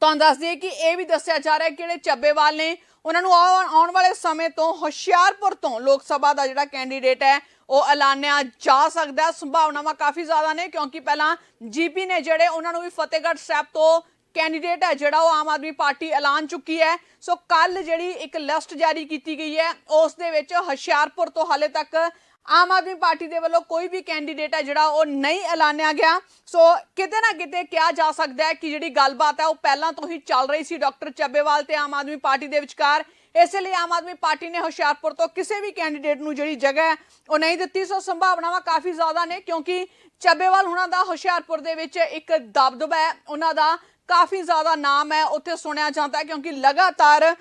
ਤੁਹਾਨੂੰ ਦੱਸ ਦਈਏ ਕਿ ਇਹ ਵੀ ਦੱਸਿਆ ਜਾ ਰਿਹਾ ਹੈ ਕਿ ਜਿਹੜੇ ਚੱਬੇਵਾਲ ਨੇ। ਉਹਨਾਂ ਨੂੰ ਆਉ- ਆਉਣ ਵਾਲੇ ਸਮੇਂ ਤੋਂ ਹੁਸ਼ਿਆਰਪੁਰ ਤੋਂ ਲੋਕ ਸਭਾ ਦਾ ਜਿਹੜਾ ਕੈਂਡੀਡੇਟ ਹੈ, ਉਹ ਐਲਾਨਿਆ ਜਾ ਸਕਦਾ ਸੰਭਾਵਨਾਵਾਂ ਕਾਫੀ ਜ਼ਿਆਦਾ ਨੇ, ਕਿਉਂਕਿ ਪਹਿਲਾਂ ਜੀਪੀ ਨੇ ਜਿਹੜੇ ਉਹਨਾਂ ਨੂੰ ਵੀ ਫਤਿਹਗੜ੍ਹ ਸਾਹਿਬ ਤੋਂ ਕੈਂਡੀਡੇਟ ਹੈ, ਜਿਹੜਾ ਉਹ ਆਮ ਆਦਮੀ ਪਾਰਟੀ ਐਲਾਨ ਚੁੱਕੀ ਹੈ। ਸੋ ਕੱਲ ਜਿਹੜੀ ਇੱਕ ਲਿਸਟ ਜਾਰੀ ਕੀਤੀ ਗਈ ਹੈ, ਉਸ ਦੇ ਵਿੱਚ ਹੁਸ਼ਿਆਰਪੁਰ ਤੋਂ ਹਾਲੇ ਤੱਕ ਆਮ ਆਦਮੀ ਪਾਰਟੀ ਦੇ ਵੱਲੋਂ ਕੋਈ ਵੀ ਕੈਂਡੀਡੇਟ ਹੈ ਜਿਹੜਾ ਉਹ ਨਹੀਂ ਐਲਾਨਿਆ ਗਿਆ। ਸੋ ਕਿਤੇ ਨਾ ਕਿਤੇ ਕਿਹਾ ਜਾ ਸਕਦਾ ਹੈ ਕਿ ਜਿਹੜੀ ਗੱਲਬਾਤ ਹੈ ਉਹ ਪਹਿਲਾਂ ਤੋਂ ਹੀ ਚੱਲ ਰਹੀ ਸੀ ਡਾਕਟਰ ਚੱਬੇਵਾਲ ਤੇ ਆਮ ਆਦਮੀ ਪਾਰਟੀ ਦੇ ਵਿਚਕਾਰ। ਇਸੇ ਲਈ ਆਮ ਆਦਮੀ ਪਾਰਟੀ ਨੇ ਹੁਸ਼ਿਆਰਪੁਰ ਤੋਂ ਕਿਸੇ ਵੀ ਕੈਂਡੀਡੇਟ ਨੂੰ ਜਿਹੜੀ ਜਗ੍ਹਾ ਹੈ ਉਹ ਨਹੀਂ ਦਿੱਤੀ। ਸੋ ਸੰਭਾਵਨਾਵਾਂ ਕਾਫੀ ਜ਼ਿਆਦਾ ਨੇ ਕਿਉਂਕਿ ਚੱਬੇਵਾਲ ਉਹਨਾਂ ਦਾ ਹੁਸ਼ਿਆਰਪੁਰ ਦੇ ਵਿੱਚ ਇੱਕ ਦਬਦਬਾ ਹੈ। ਉਹਨਾਂ ਦਾ ਕਾਫੀ ਜ਼ਿਆਦਾ ਨਾਮ ਹੈ, ਉੱਥੇ ਸੁਣਿਆ ਜਾਂਦਾ ਹੈ ਕਿਉਂਕਿ ਲਗਾਤਾਰ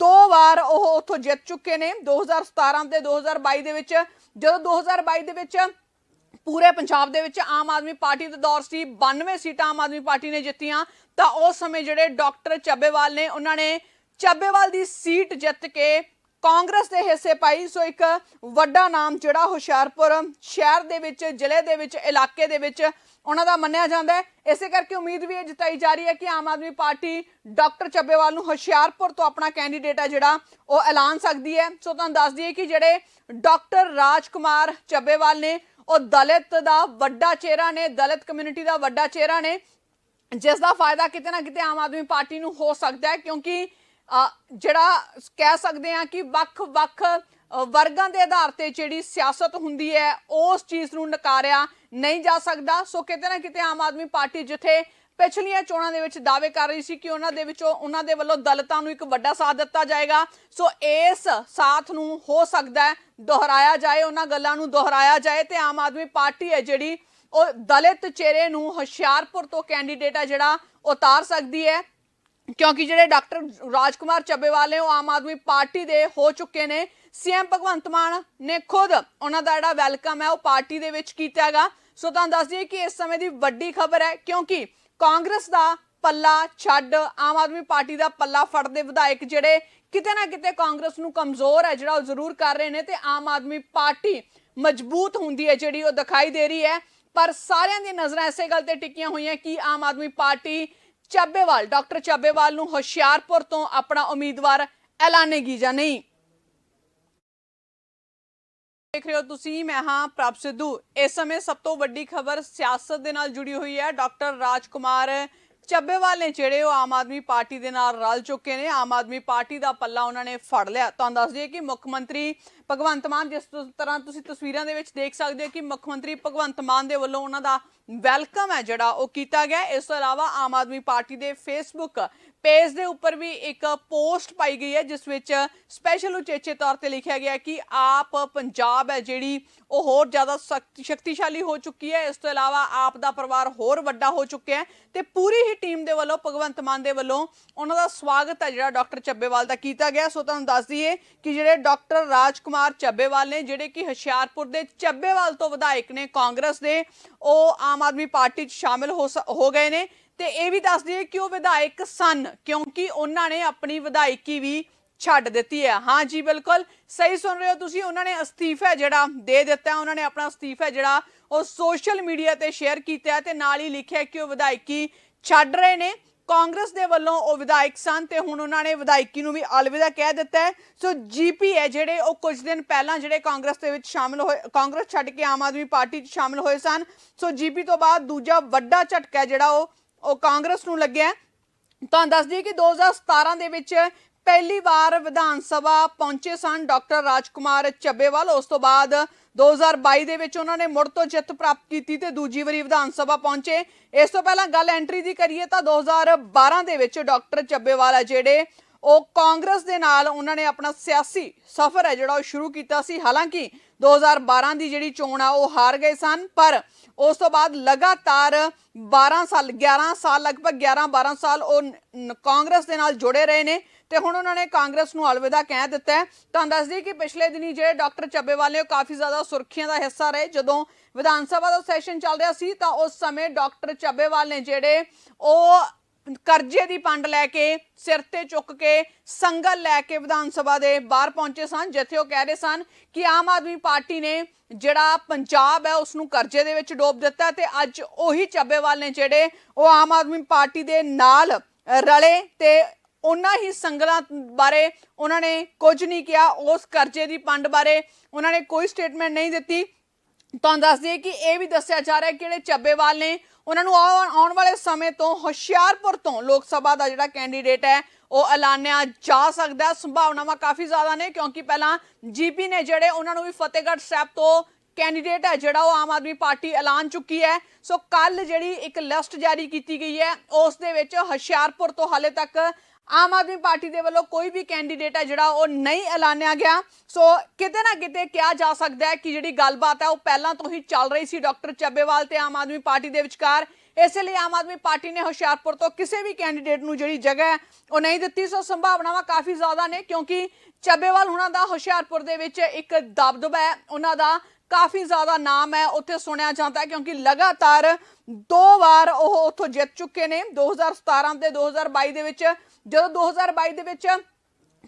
ਦੋ ਵਾਰ ਉਹ ਉੱਥੋਂ ਜਿੱਤ ਚੁੱਕੇ ਨੇ। 2017 ਤੇ 2022 ਦੇ ਵਿੱਚ ਜਦੋਂ 2022 ਦੇ ਵਿੱਚ ਪੂਰੇ ਪੰਜਾਬ ਦੇ ਵਿੱਚ ਆਮ ਆਦਮੀ ਪਾਰਟੀ ਦਾ ਦੌਰ ਸੀ 92 ਸੀਟਾਂ ਆਮ ਆਦਮੀ ਪਾਰਟੀ ਨੇ ਜਿੱਤੀਆਂ, ਤਾਂ ਉਸ ਸਮੇਂ ਜਿਹੜੇ ਡਾਕਟਰ ਚੱਬੇਵਾਲ ਨੇ, ਉਹਨਾਂ ਨੇ ਚੱਬੇਵਾਲ ਦੀ ਸੀਟ ਜਿੱਤ ਕੇ ਕਾਂਗਰਸ ਦੇ ਹਿੱਸੇ ਪਾਈ। ਸੋ ਇੱਕ ਵੱਡਾ ਨਾਮ ਜਿਹੜਾ ਹੁਸ਼ਿਆਰਪੁਰ ਸ਼ਹਿਰ ਦੇ ਵਿੱਚ, ਜ਼ਿਲ੍ਹੇ ਦੇ ਵਿੱਚ, ਇਲਾਕੇ ਦੇ ਵਿੱਚ ਉਹਨਾਂ ਦਾ ਮੰਨਿਆ ਜਾਂਦਾ ਹੈ। ਇਸੇ ਕਰਕੇ ਉਮੀਦ ਵੀ ਇਹ ਜਤਾਈ ਜਾ ਰਹੀ ਹੈ ਕਿ ਆਮ ਆਦਮੀ ਪਾਰਟੀ ਡਾਕਟਰ ਚੱਬੇਵਾਲ ਨੂੰ ਹੁਸ਼ਿਆਰਪੁਰ ਤੋਂ ਆਪਣਾ ਕੈਂਡੀਡੇਟ ਹੈ ਜਿਹੜਾ ਉਹ ਐਲਾਨ ਸਕਦੀ ਹੈ। ਸੋ ਤੁਹਾਨੂੰ ਦੱਸ ਦਈਏ ਕਿ ਜਿਹੜੇ ਡਾਕਟਰ ਰਾਜਕੁਮਾਰ ਚੱਬੇਵਾਲ ਨੇ, ਉਹ ਦਲਿਤ ਦਾ ਵੱਡਾ ਚਿਹਰਾ ਨੇ, ਦਲਿਤ ਕਮਿਊਨਿਟੀ ਦਾ ਵੱਡਾ ਚਿਹਰਾ ਨੇ, ਜਿਸ ਦਾ ਫਾਇਦਾ ਕਿਤੇ ਨਾ ਕਿਤੇ ਆਮ ਆਦਮੀ ਪਾਰਟੀ ਨੂੰ ਹੋ ਸਕਦਾ ਹੈ। ਕਿਉਂਕਿ ਜਿਹੜਾ ਕਹਿ ਸਕਦੇ ਆ ਕਿ ਵੱਖ-ਵੱਖ ਵਰਗਾਂ ਦੇ ਆਧਾਰ ਤੇ ਜਿਹੜੀ ਸਿਆਸਤ ਹੁੰਦੀ ਹੈ, ਉਸ ਚੀਜ਼ ਨੂੰ ਨਕਾਰਿਆ ਨਹੀਂ ਜਾ ਸਕਦਾ। ਸੋ ਕਿਤੇ ਨਾ ਕਿਤੇ ਆਮ ਆਦਮੀ ਪਾਰਟੀ ਜਿੱਥੇ ਪਿਛਲੀਆਂ ਚੋਣਾਂ ਦੇ ਵਿੱਚ ਦਾਅਵੇ ਕਰ ਰਹੀ ਸੀ ਕਿ ਉਹਨਾਂ ਦੇ ਵਿੱਚੋਂ ਉਹਨਾਂ ਦੇ ਵੱਲੋਂ ਦਲਿਤਾਂ ਨੂੰ ਇੱਕ ਵੱਡਾ ਸਾਥ ਦਿੱਤਾ ਜਾਏਗਾ। ਸੋ ਇਸ ਸਾਥ ਨੂੰ ਹੋ ਸਕਦਾ ਹੈ ਦੁਹਰਾਇਆ ਜਾਏ, ਉਹਨਾਂ ਗੱਲਾਂ ਨੂੰ ਦੁਹਰਾਇਆ ਜਾਏ ਤੇ ਆਮ ਆਦਮੀ ਪਾਰਟੀ ਹੈ ਜਿਹੜੀ ਉਹ ਦਲਿਤ ਚਿਹਰੇ ਨੂੰ ਹੁਸ਼ਿਆਰਪੁਰ ਤੋਂ ਕੈਂਡੀਡੇਟ ਹੈ ਜਿਹੜਾ ਉਤਾਰ ਸਕਦੀ ਹੈ। ਕਿਉਂਕਿ ਜਿਹੜੇ ਡਾਕਟਰ ਰਾਜਕੁਮਾਰ ਚੱਬੇਵਾਲ ਨੇ ਉਹ ਆਮ ਆਦਮੀ ਪਾਰਟੀ ਦੇ ਹੋ ਚੁੱਕੇ ਨੇ। ਸੀਐਮ ਭਗਵੰਤ ਮਾਨ ਨੇ ਖੁਦ ਉਹਨਾਂ ਦਾ ਜਿਹੜਾ ਵੈਲਕਮ ਹੈ ਉਹ ਪਾਰਟੀ ਦੇ ਵਿੱਚ ਕੀਤਾ ਹੈਗਾ। ਸੋ ਤੁਹਾਨੂੰ ਦੱਸ ਦਈਏ ਕਿ ਇਸ ਸਮੇਂ ਦੀ ਵੱਡੀ ਖਬਰ ਹੈ, ਕਿਉਂਕਿ ਕਾਂਗਰਸ ਦਾ ਪੱਲਾ ਛੱਡ, ਆਮ ਆਦਮੀ ਪਾਰਟੀ ਦਾ ਪੱਲਾ ਫੜਦੇ ਵਿਧਾਇਕ ਜਿਹੜੇ ਕਿਤੇ ਨਾ ਕਿਤੇ ਕਾਂਗਰਸ ਨੂੰ ਕਮਜ਼ੋਰ ਹੈ, ਜਿਹੜਾ ਉਹ ਜ਼ਰੂਰ ਕਰ ਰਹੇ ਨੇ ਤੇ ਆਮ ਆਦਮੀ ਪਾਰਟੀ ਮਜ਼ਬੂਤ ਹੁੰਦੀ ਹੈ, ਜਿਹੜੀ ਉਹ ਦਿਖਾਈ ਦੇ ਰਹੀ ਹੈ। ਪਰ ਸਾਰਿਆਂ ਦੀਆਂ ਨਜ਼ਰਾਂ ਇਸੇ ਗੱਲ ਤੇ ਟਿਕੀਆਂ ਹੋਈਆਂ ਕਿ ਆਮ ਆਦਮੀ ਪਾਰਟੀ ਚੱਬੇਵਾਲ, ਡਾਕਟਰ ਚੱਬੇਵਾਲ ਨੂੰ ਹੁਸ਼ਿਆਰਪੁਰ ਤੋਂ ਆਪਣਾ ਉਮੀਦਵਾਰ ਐਲਾਨੇਗੀ ਜਾਂ ਨਹੀਂ। ਦੇਖ ਰਹੇ ਹੋ ਤੁਸੀਂ, ਮੈਂ ਹਾਂ ਪ੍ਰਭ ਸਿੱਧੂ। ਇਸ ਸਮੇਂ ਸਭ ਤੋਂ ਵੱਡੀ ਖਬਰ ਸਿਆਸਤ ਦੇ ਨਾਲ ਜੁੜੀ ਹੋਈ ਹੈ। ਡਾਕਟਰ ਰਾਜਕੁਮਾਰ ਚੱਬੇਵਾਲ ਨੇ ਜਿਹੜੇ ਉਹ ਆਮ ਆਦਮੀ ਪਾਰਟੀ ਦੇ ਨਾਲ ਰਲ ਚੁੱਕੇ ਨੇ। ਆਮ ਆਦਮੀ ਪਾਰਟੀ ਦਾ ਪੱਲਾ ਉਹਨਾਂ ਨੇ ਫੜ ਲਿਆ। ਤੁਹਾਨੂੰ ਦੱਸ ਦਈਏ ਕਿ ਮੁੱਖ ਮੰਤਰੀ ਭਗਵੰਤ ਮਾਨ, ਜਿਸ ਤਰ੍ਹਾਂ ਤੁਸੀਂ ਤਸਵੀਰਾਂ ਦੇ ਵਿੱਚ ਦੇਖ ਸਕਦੇ ਹੋ ਕਿ ਮੁੱਖ ਮੰਤਰੀ ਭਗਵੰਤ ਮਾਨ ਦੇ ਵੱਲੋਂ ਉਹਨਾਂ ਦਾ ਵੈਲਕਮ ਹੈ ਜਿਹੜਾ ਉਹ ਕੀਤਾ ਗਿਆ। ਇਸ ਤੋਂ ਇਲਾਵਾ ਆਮ ਆਦਮੀ ਪਾਰਟੀ ਦੇ ਫੇਸਬੁੱਕ ਪੇਜ ਦੇ ਉੱਪਰ ਵੀ ਇੱਕ ਪੋਸਟ ਪਾਈ ਗਈ ਹੈ, ਜਿਸ ਵਿੱਚ ਸਪੈਸ਼ਲ ਉਚੇਚੇ ਤੌਰ ਤੇ ਲਿਖਿਆ ਗਿਆ ਕਿ ਆਪ ਪੰਜਾਬ ਹੈ ਜਿਹੜੀ ਉਹ ਹੋਰ ਜ਼ਿਆਦਾ ਸ਼ਕਤੀਸ਼ਾਲੀ ਹੋ ਚੁੱਕੀ ਹੈ। ਇਸ ਤੋਂ ਇਲਾਵਾ ਆਪ ਦਾ ਪਰਿਵਾਰ ਹੋਰ ਵੱਡਾ ਹੋ ਚੁੱਕਿਆ ਹੈ ਤੇ ਪੂਰੀ ਹੀ ਟੀਮ ਦੇ ਵੱਲੋਂ, ਭਗਵੰਤ ਮਾਨ ਦੇ ਵੱਲੋਂ ਉਹਨਾਂ ਦਾ ਸਵਾਗਤ ਹੈ ਜਿਹੜਾ ਡਾਕਟਰ ਚੱਬੇਵਾਲ ਦਾ ਕੀਤਾ ਗਿਆ। ਸੋ ਤੁਹਾਨੂੰ ਦੱਸ ਦਈਏ ਕਿ ਜਿਹੜੇ ਡਾਕਟਰ ਰਾਜ ਰਾਜਕੁਮਾਰ ਚੱਬੇਵਾਲ ਨੇ, ਜਿਹੜੇ ਕਿ ਹੁਸ਼ਿਆਰਪੁਰ ਦੇ ਚੱਬੇਵਾਲ ਤੋਂ ਵਿਧਾਇਕ ਨੇ ਕਾਂਗਰਸ ਦੇ, ਉਹ ਆਮ ਆਦਮੀ ਪਾਰਟੀ 'ਚ ਸ਼ਾਮਿਲ ਹੋ ਗਏ ਨੇ। ਤੇ ਇਹ ਵੀ ਦੱਸ ਦਈਏ ਕਿ ਉਹ ਵਿਧਾਇਕ ਸਨ, ਕਿਉਂਕਿ ਉਹਨਾਂ ਨੇ ਆਪਣੀ ਵਿਧਾਇਕੀ ਵੀ ਛੱਡ ਦਿੱਤੀ ਹੈ। ਹਾਂ ਜੀ, ਬਿਲਕੁਲ। ਸਹੀ ਸੁਣ ਰਹੇ ਹੋ ਤੁਸੀਂ, ਉਹਨਾਂ ਨੇ ਅਸਤੀਫਾ ਜਿਹੜਾ ਦੇ ਦਿੱਤਾ, ਉਹਨਾਂ ਨੇ ਆਪਣਾ ਅਸਤੀਫਾ ਜਿਹੜਾ ਉਹ ਸੋਸ਼ਲ ਮੀਡੀਆ ਤੇ ਸ਼ੇਅਰ ਕੀਤਾ ਤੇ ਨਾਲ ਹੀ ਲਿਖਿਆ ਕਿ ਉਹ ਵਿਧਾਇਕੀ ਛੱਡ ਰਹੇ ਨੇ। ਕਾਂਗਰਸ ਦੇ ਵੱਲੋਂ ਉਹ ਵਿਧਾਇਕ ਸਨ ਤੇ ਹੁਣ ਉਹਨਾਂ ਨੇ ਵਿਧਾਇਕੀ ਨੂੰ ਵੀ ਅਲਵਿਦਾ ਕਹਿ ਦਿੱਤਾ ਹੈ। ਸੋ ਜੀਪੀ ਹੈ ਜਿਹੜੇ ਉਹ ਕੁਝ ਦਿਨ ਪਹਿਲਾਂ ਜਿਹੜੇ ਕਾਂਗਰਸ ਦੇ ਵਿੱਚ ਸ਼ਾਮਿਲ ਹੋਏ, ਕਾਂਗਰਸ ਛੱਡ ਕੇ ਆਮ ਆਦਮੀ ਪਾਰਟੀ 'ਚ ਸ਼ਾਮਿਲ ਹੋਏ ਸਨ। ਸੋ ਜੀਪੀ ਤੋਂ ਬਾਅਦ ਦੂਜਾ ਵੱਡਾ ਝਟਕਾ ਜਿਹੜਾ ਉਹ ਉਹ ਕਾਂਗਰਸ ਨੂੰ ਲੱਗਿਆ ਹੈ। ਤੁਹਾਨੂੰ ਦੱਸ ਦਈਏ ਕਿ 2017 ਦੇ ਵਿੱਚ ਪਹਿਲੀ ਵਾਰ ਵਿਧਾਨ ਸਭਾ ਪਹੁੰਚੇ ਸਨ ਡਾਕਟਰ ਰਾਜਕੁਮਾਰ ਚੱਬੇਵਾਲ। ਉਸ ਤੋਂ ਬਾਅਦ 2022 ਦੇ ਵਿੱਚ ਉਹਨਾਂ ਨੇ ਮੁੜ ਤੋਂ ਜਿੱਤ ਪ੍ਰਾਪਤ ਕੀਤੀ ਤੇ ਦੂਜੀ ਵਾਰੀ ਵਿਧਾਨ ਸਭਾ ਪਹੁੰਚੇ। ਇਸ ਤੋਂ ਪਹਿਲਾਂ ਗੱਲ ਐਂਟਰੀ ਦੀ ਕਰੀਏ ਤਾਂ 2012 ਦੇ ਵਿੱਚ ਡਾਕਟਰ ਚੱਬੇਵਾਲ ਹੈ ਜਿਹੜੇ, ਉਹ ਕਾਂਗਰਸ ਦੇ ਨਾਲ ਉਹਨਾਂ ਨੇ ਆਪਣਾ ਸਿਆਸੀ ਸਫ਼ਰ ਹੈ ਜਿਹੜਾ ਉਹ ਸ਼ੁਰੂ ਕੀਤਾ ਸੀ। ਹਾਲਾਂਕਿ 2012 ਦੀ ਜਿਹੜੀ ਚੋਣ ਆ, ਉਹ ਹਾਰ ਗਏ ਸਨ, ਪਰ ਉਸ ਤੋਂ ਬਾਅਦ ਲਗਾਤਾਰ 12 ਸਾਲ 11 ਸਾਲ, ਲਗਭਗ 11 12 ਸਾਲ ਉਹ ਕਾਂਗਰਸ ਦੇ ਨਾਲ ਜੁੜੇ ਰਹੇ ਨੇ। ਤੇ ਹੁਣ ਉਹਨਾਂ ਨੇ ਕਾਂਗਰਸ ਨੂੰ ਅਲਵਿਦਾ ਕਹਿ ਦਿੱਤਾ ਹੈ। ਤੁਹਾਨੂੰ ਦੱਸਦੀ ਕਿ ਪਿਛਲੇ ਦਿਨੀ ਜਿਹੜੇ ਡਾਕਟਰ ਚੱਬੇਵਾਲ ਨੇ ਉਹ ਕਾਫੀ ਜ਼ਿਆਦਾ ਸੁਰਖੀਆਂ ਦਾ ਹਿੱਸਾ ਰਹੇ। ਜਦੋਂ ਵਿਧਾਨ ਸਭਾ ਦਾ ਸੈਸ਼ਨ ਚੱਲ ਰਿਹਾ ਸੀ ਤਾਂ ਉਸ ਸਮੇਂ ਡਾਕਟਰ ਚੱਬੇਵਾਲ ਨੇ ਜਿਹੜੇ ਉਹ ਕਰਜ਼ੇ ਦੀ ਪੰਡ ਲੈ ਕੇ, ਸਿਰ ਤੇ ਚੁੱਕ ਕੇ ਸੰਗਲ ਲੈ ਕੇ ਵਿਧਾਨ ਸਭਾ ਦੇ ਬਾਹਰ ਪਹੁੰਚੇ ਸਨ, ਜਿੱਥੇ ਉਹ ਕਹਿ ਰਹੇ ਸਨ ਕਿ ਆਮ ਆਦਮੀ ਪਾਰਟੀ ਨੇ ਜਿਹੜਾ ਪੰਜਾਬ ਹੈ ਉਸ ਨੂੰ ਕਰਜ਼ੇ ਦੇ ਵਿੱਚ ਡੋਬ ਦਿੱਤਾ ਤੇ ਅੱਜ ਉਹੀ ਚੱਬੇਵਾਲ ਨੇ ਜਿਹੜੇ ਉਹ ਆਮ ਆਦਮੀ ਪਾਰਟੀ ਦੇ ਨਾਲ ਰਲੇ ਤੇ ਉਹਨਾਂ ਹੀ ਸੰਗਲਾਂ ਬਾਰੇ ਉਹਨਾਂ ਨੇ ਕੁਝ ਨਹੀਂ ਕਿਹਾ, ਉਸ ਕਰਜ਼ੇ ਦੀ ਪੰਡ ਬਾਰੇ ਉਹਨਾਂ ਨੇ ਕੋਈ ਸਟੇਟਮੈਂਟ ਨਹੀਂ ਦਿੱਤੀ। ਤੁਹਾਨੂੰ ਦੱਸ ਦਈਏ ਕਿ ਇਹ ਵੀ ਦੱਸਿਆ ਜਾ ਰਿਹਾ ਹੈ ਕਿ ਜਿਹੜੇ ਚੱਬੇਵਾਲ ਨੇ, ਉਹਨਾਂ ਨੂੰ ਆਉਣ ਵਾਲੇ ਸਮੇਂ ਤੋਂ ਹੁਸ਼ਿਆਰਪੁਰ ਤੋਂ ਲੋਕ ਸਭਾ ਦਾ ਜਿਹੜਾ ਕੈਂਡੀਡੇਟ ਹੈ, ਉਹ ਐਲਾਨਿਆ ਜਾ ਸਕਦਾ ਸੰਭਾਵਨਾਵਾਂ ਕਾਫੀ ਜ਼ਿਆਦਾ ਨੇ, ਕਿਉਂਕਿ ਪਹਿਲਾਂ ਜੀਪੀ ਨੇ ਜਿਹੜੇ, ਉਹਨਾਂ ਨੂੰ ਵੀ ਫਤਿਹਗੜ੍ਹ ਸਾਹਿਬ ਤੋਂ ਕੈਂਡੀਡੇਟ ਹੈ, ਜਿਹੜਾ ਉਹ ਆਮ ਆਦਮੀ ਪਾਰਟੀ ਐਲਾਨ ਚੁੱਕੀ ਹੈ। ਸੋ ਕੱਲ ਜਿਹੜੀ ਇੱਕ ਲਿਸਟ ਜਾਰੀ ਕੀਤੀ ਗਈ ਹੈ, ਉਸ ਦੇ ਵਿੱਚ ਹੁਸ਼ਿਆਰਪੁਰ ਤੋਂ ਹਾਲੇ ਤੱਕ ਆਮ ਆਦਮੀ ਪਾਰਟੀ ਦੇ ਵੱਲੋਂ ਕੋਈ ਵੀ ਕੈਂਡੀਡੇਟ ਹੈ ਜਿਹੜਾ ਉਹ ਨਹੀਂ ਐਲਾਨਿਆ ਗਿਆ। ਸੋ ਕਿਤੇ ਨਾ ਕਿਤੇ ਕਿਹਾ ਜਾ ਸਕਦਾ ਹੈ ਕਿ ਜਿਹੜੀ ਗੱਲਬਾਤ ਹੈ ਉਹ ਪਹਿਲਾਂ ਤੋਂ ਹੀ ਚੱਲ ਰਹੀ ਸੀ ਡਾਕਟਰ ਚੱਬੇਵਾਲ ਤੇ ਆਮ ਆਦਮੀ ਪਾਰਟੀ ਦੇ ਵਿਚਕਾਰ। ਇਸੇ ਲਈ ਆਮ ਆਦਮੀ ਪਾਰਟੀ ਨੇ ਹੁਸ਼ਿਆਰਪੁਰ ਤੋਂ ਕਿਸੇ ਵੀ ਕੈਂਡੀਡੇਟ ਨੂੰ ਜਿਹੜੀ ਜਗ੍ਹਾ ਹੈ ਉਹ ਨਹੀਂ ਦਿੱਤੀ। ਸੋ ਸੰਭਾਵਨਾਵਾਂ ਕਾਫੀ ਜ਼ਿਆਦਾ ਨੇ ਕਿਉਂਕਿ ਚੱਬੇਵਾਲ ਹੁਣਾਂ ਦਾ ਹੁਸ਼ਿਆਰਪੁਰ ਦੇ ਵਿੱਚ ਇੱਕ ਦਬਦਬਾ ਹੈ। ਉਹਨਾਂ ਦਾ ਕਾਫੀ ਜ਼ਿਆਦਾ ਨਾਮ ਹੈ, ਉੱਥੇ ਸੁਣਿਆ ਜਾਂਦਾ ਹੈ ਕਿਉਂਕਿ ਲਗਾਤਾਰ ਦੋ ਵਾਰ ਉਹ ਉੱਥੋਂ ਜਿੱਤ ਚੁੱਕੇ ਨੇ। 2017 ਤੇ 2022 ਦੇ ਵਿੱਚ ਜਦੋਂ 2022 ਦੇ ਵਿੱਚ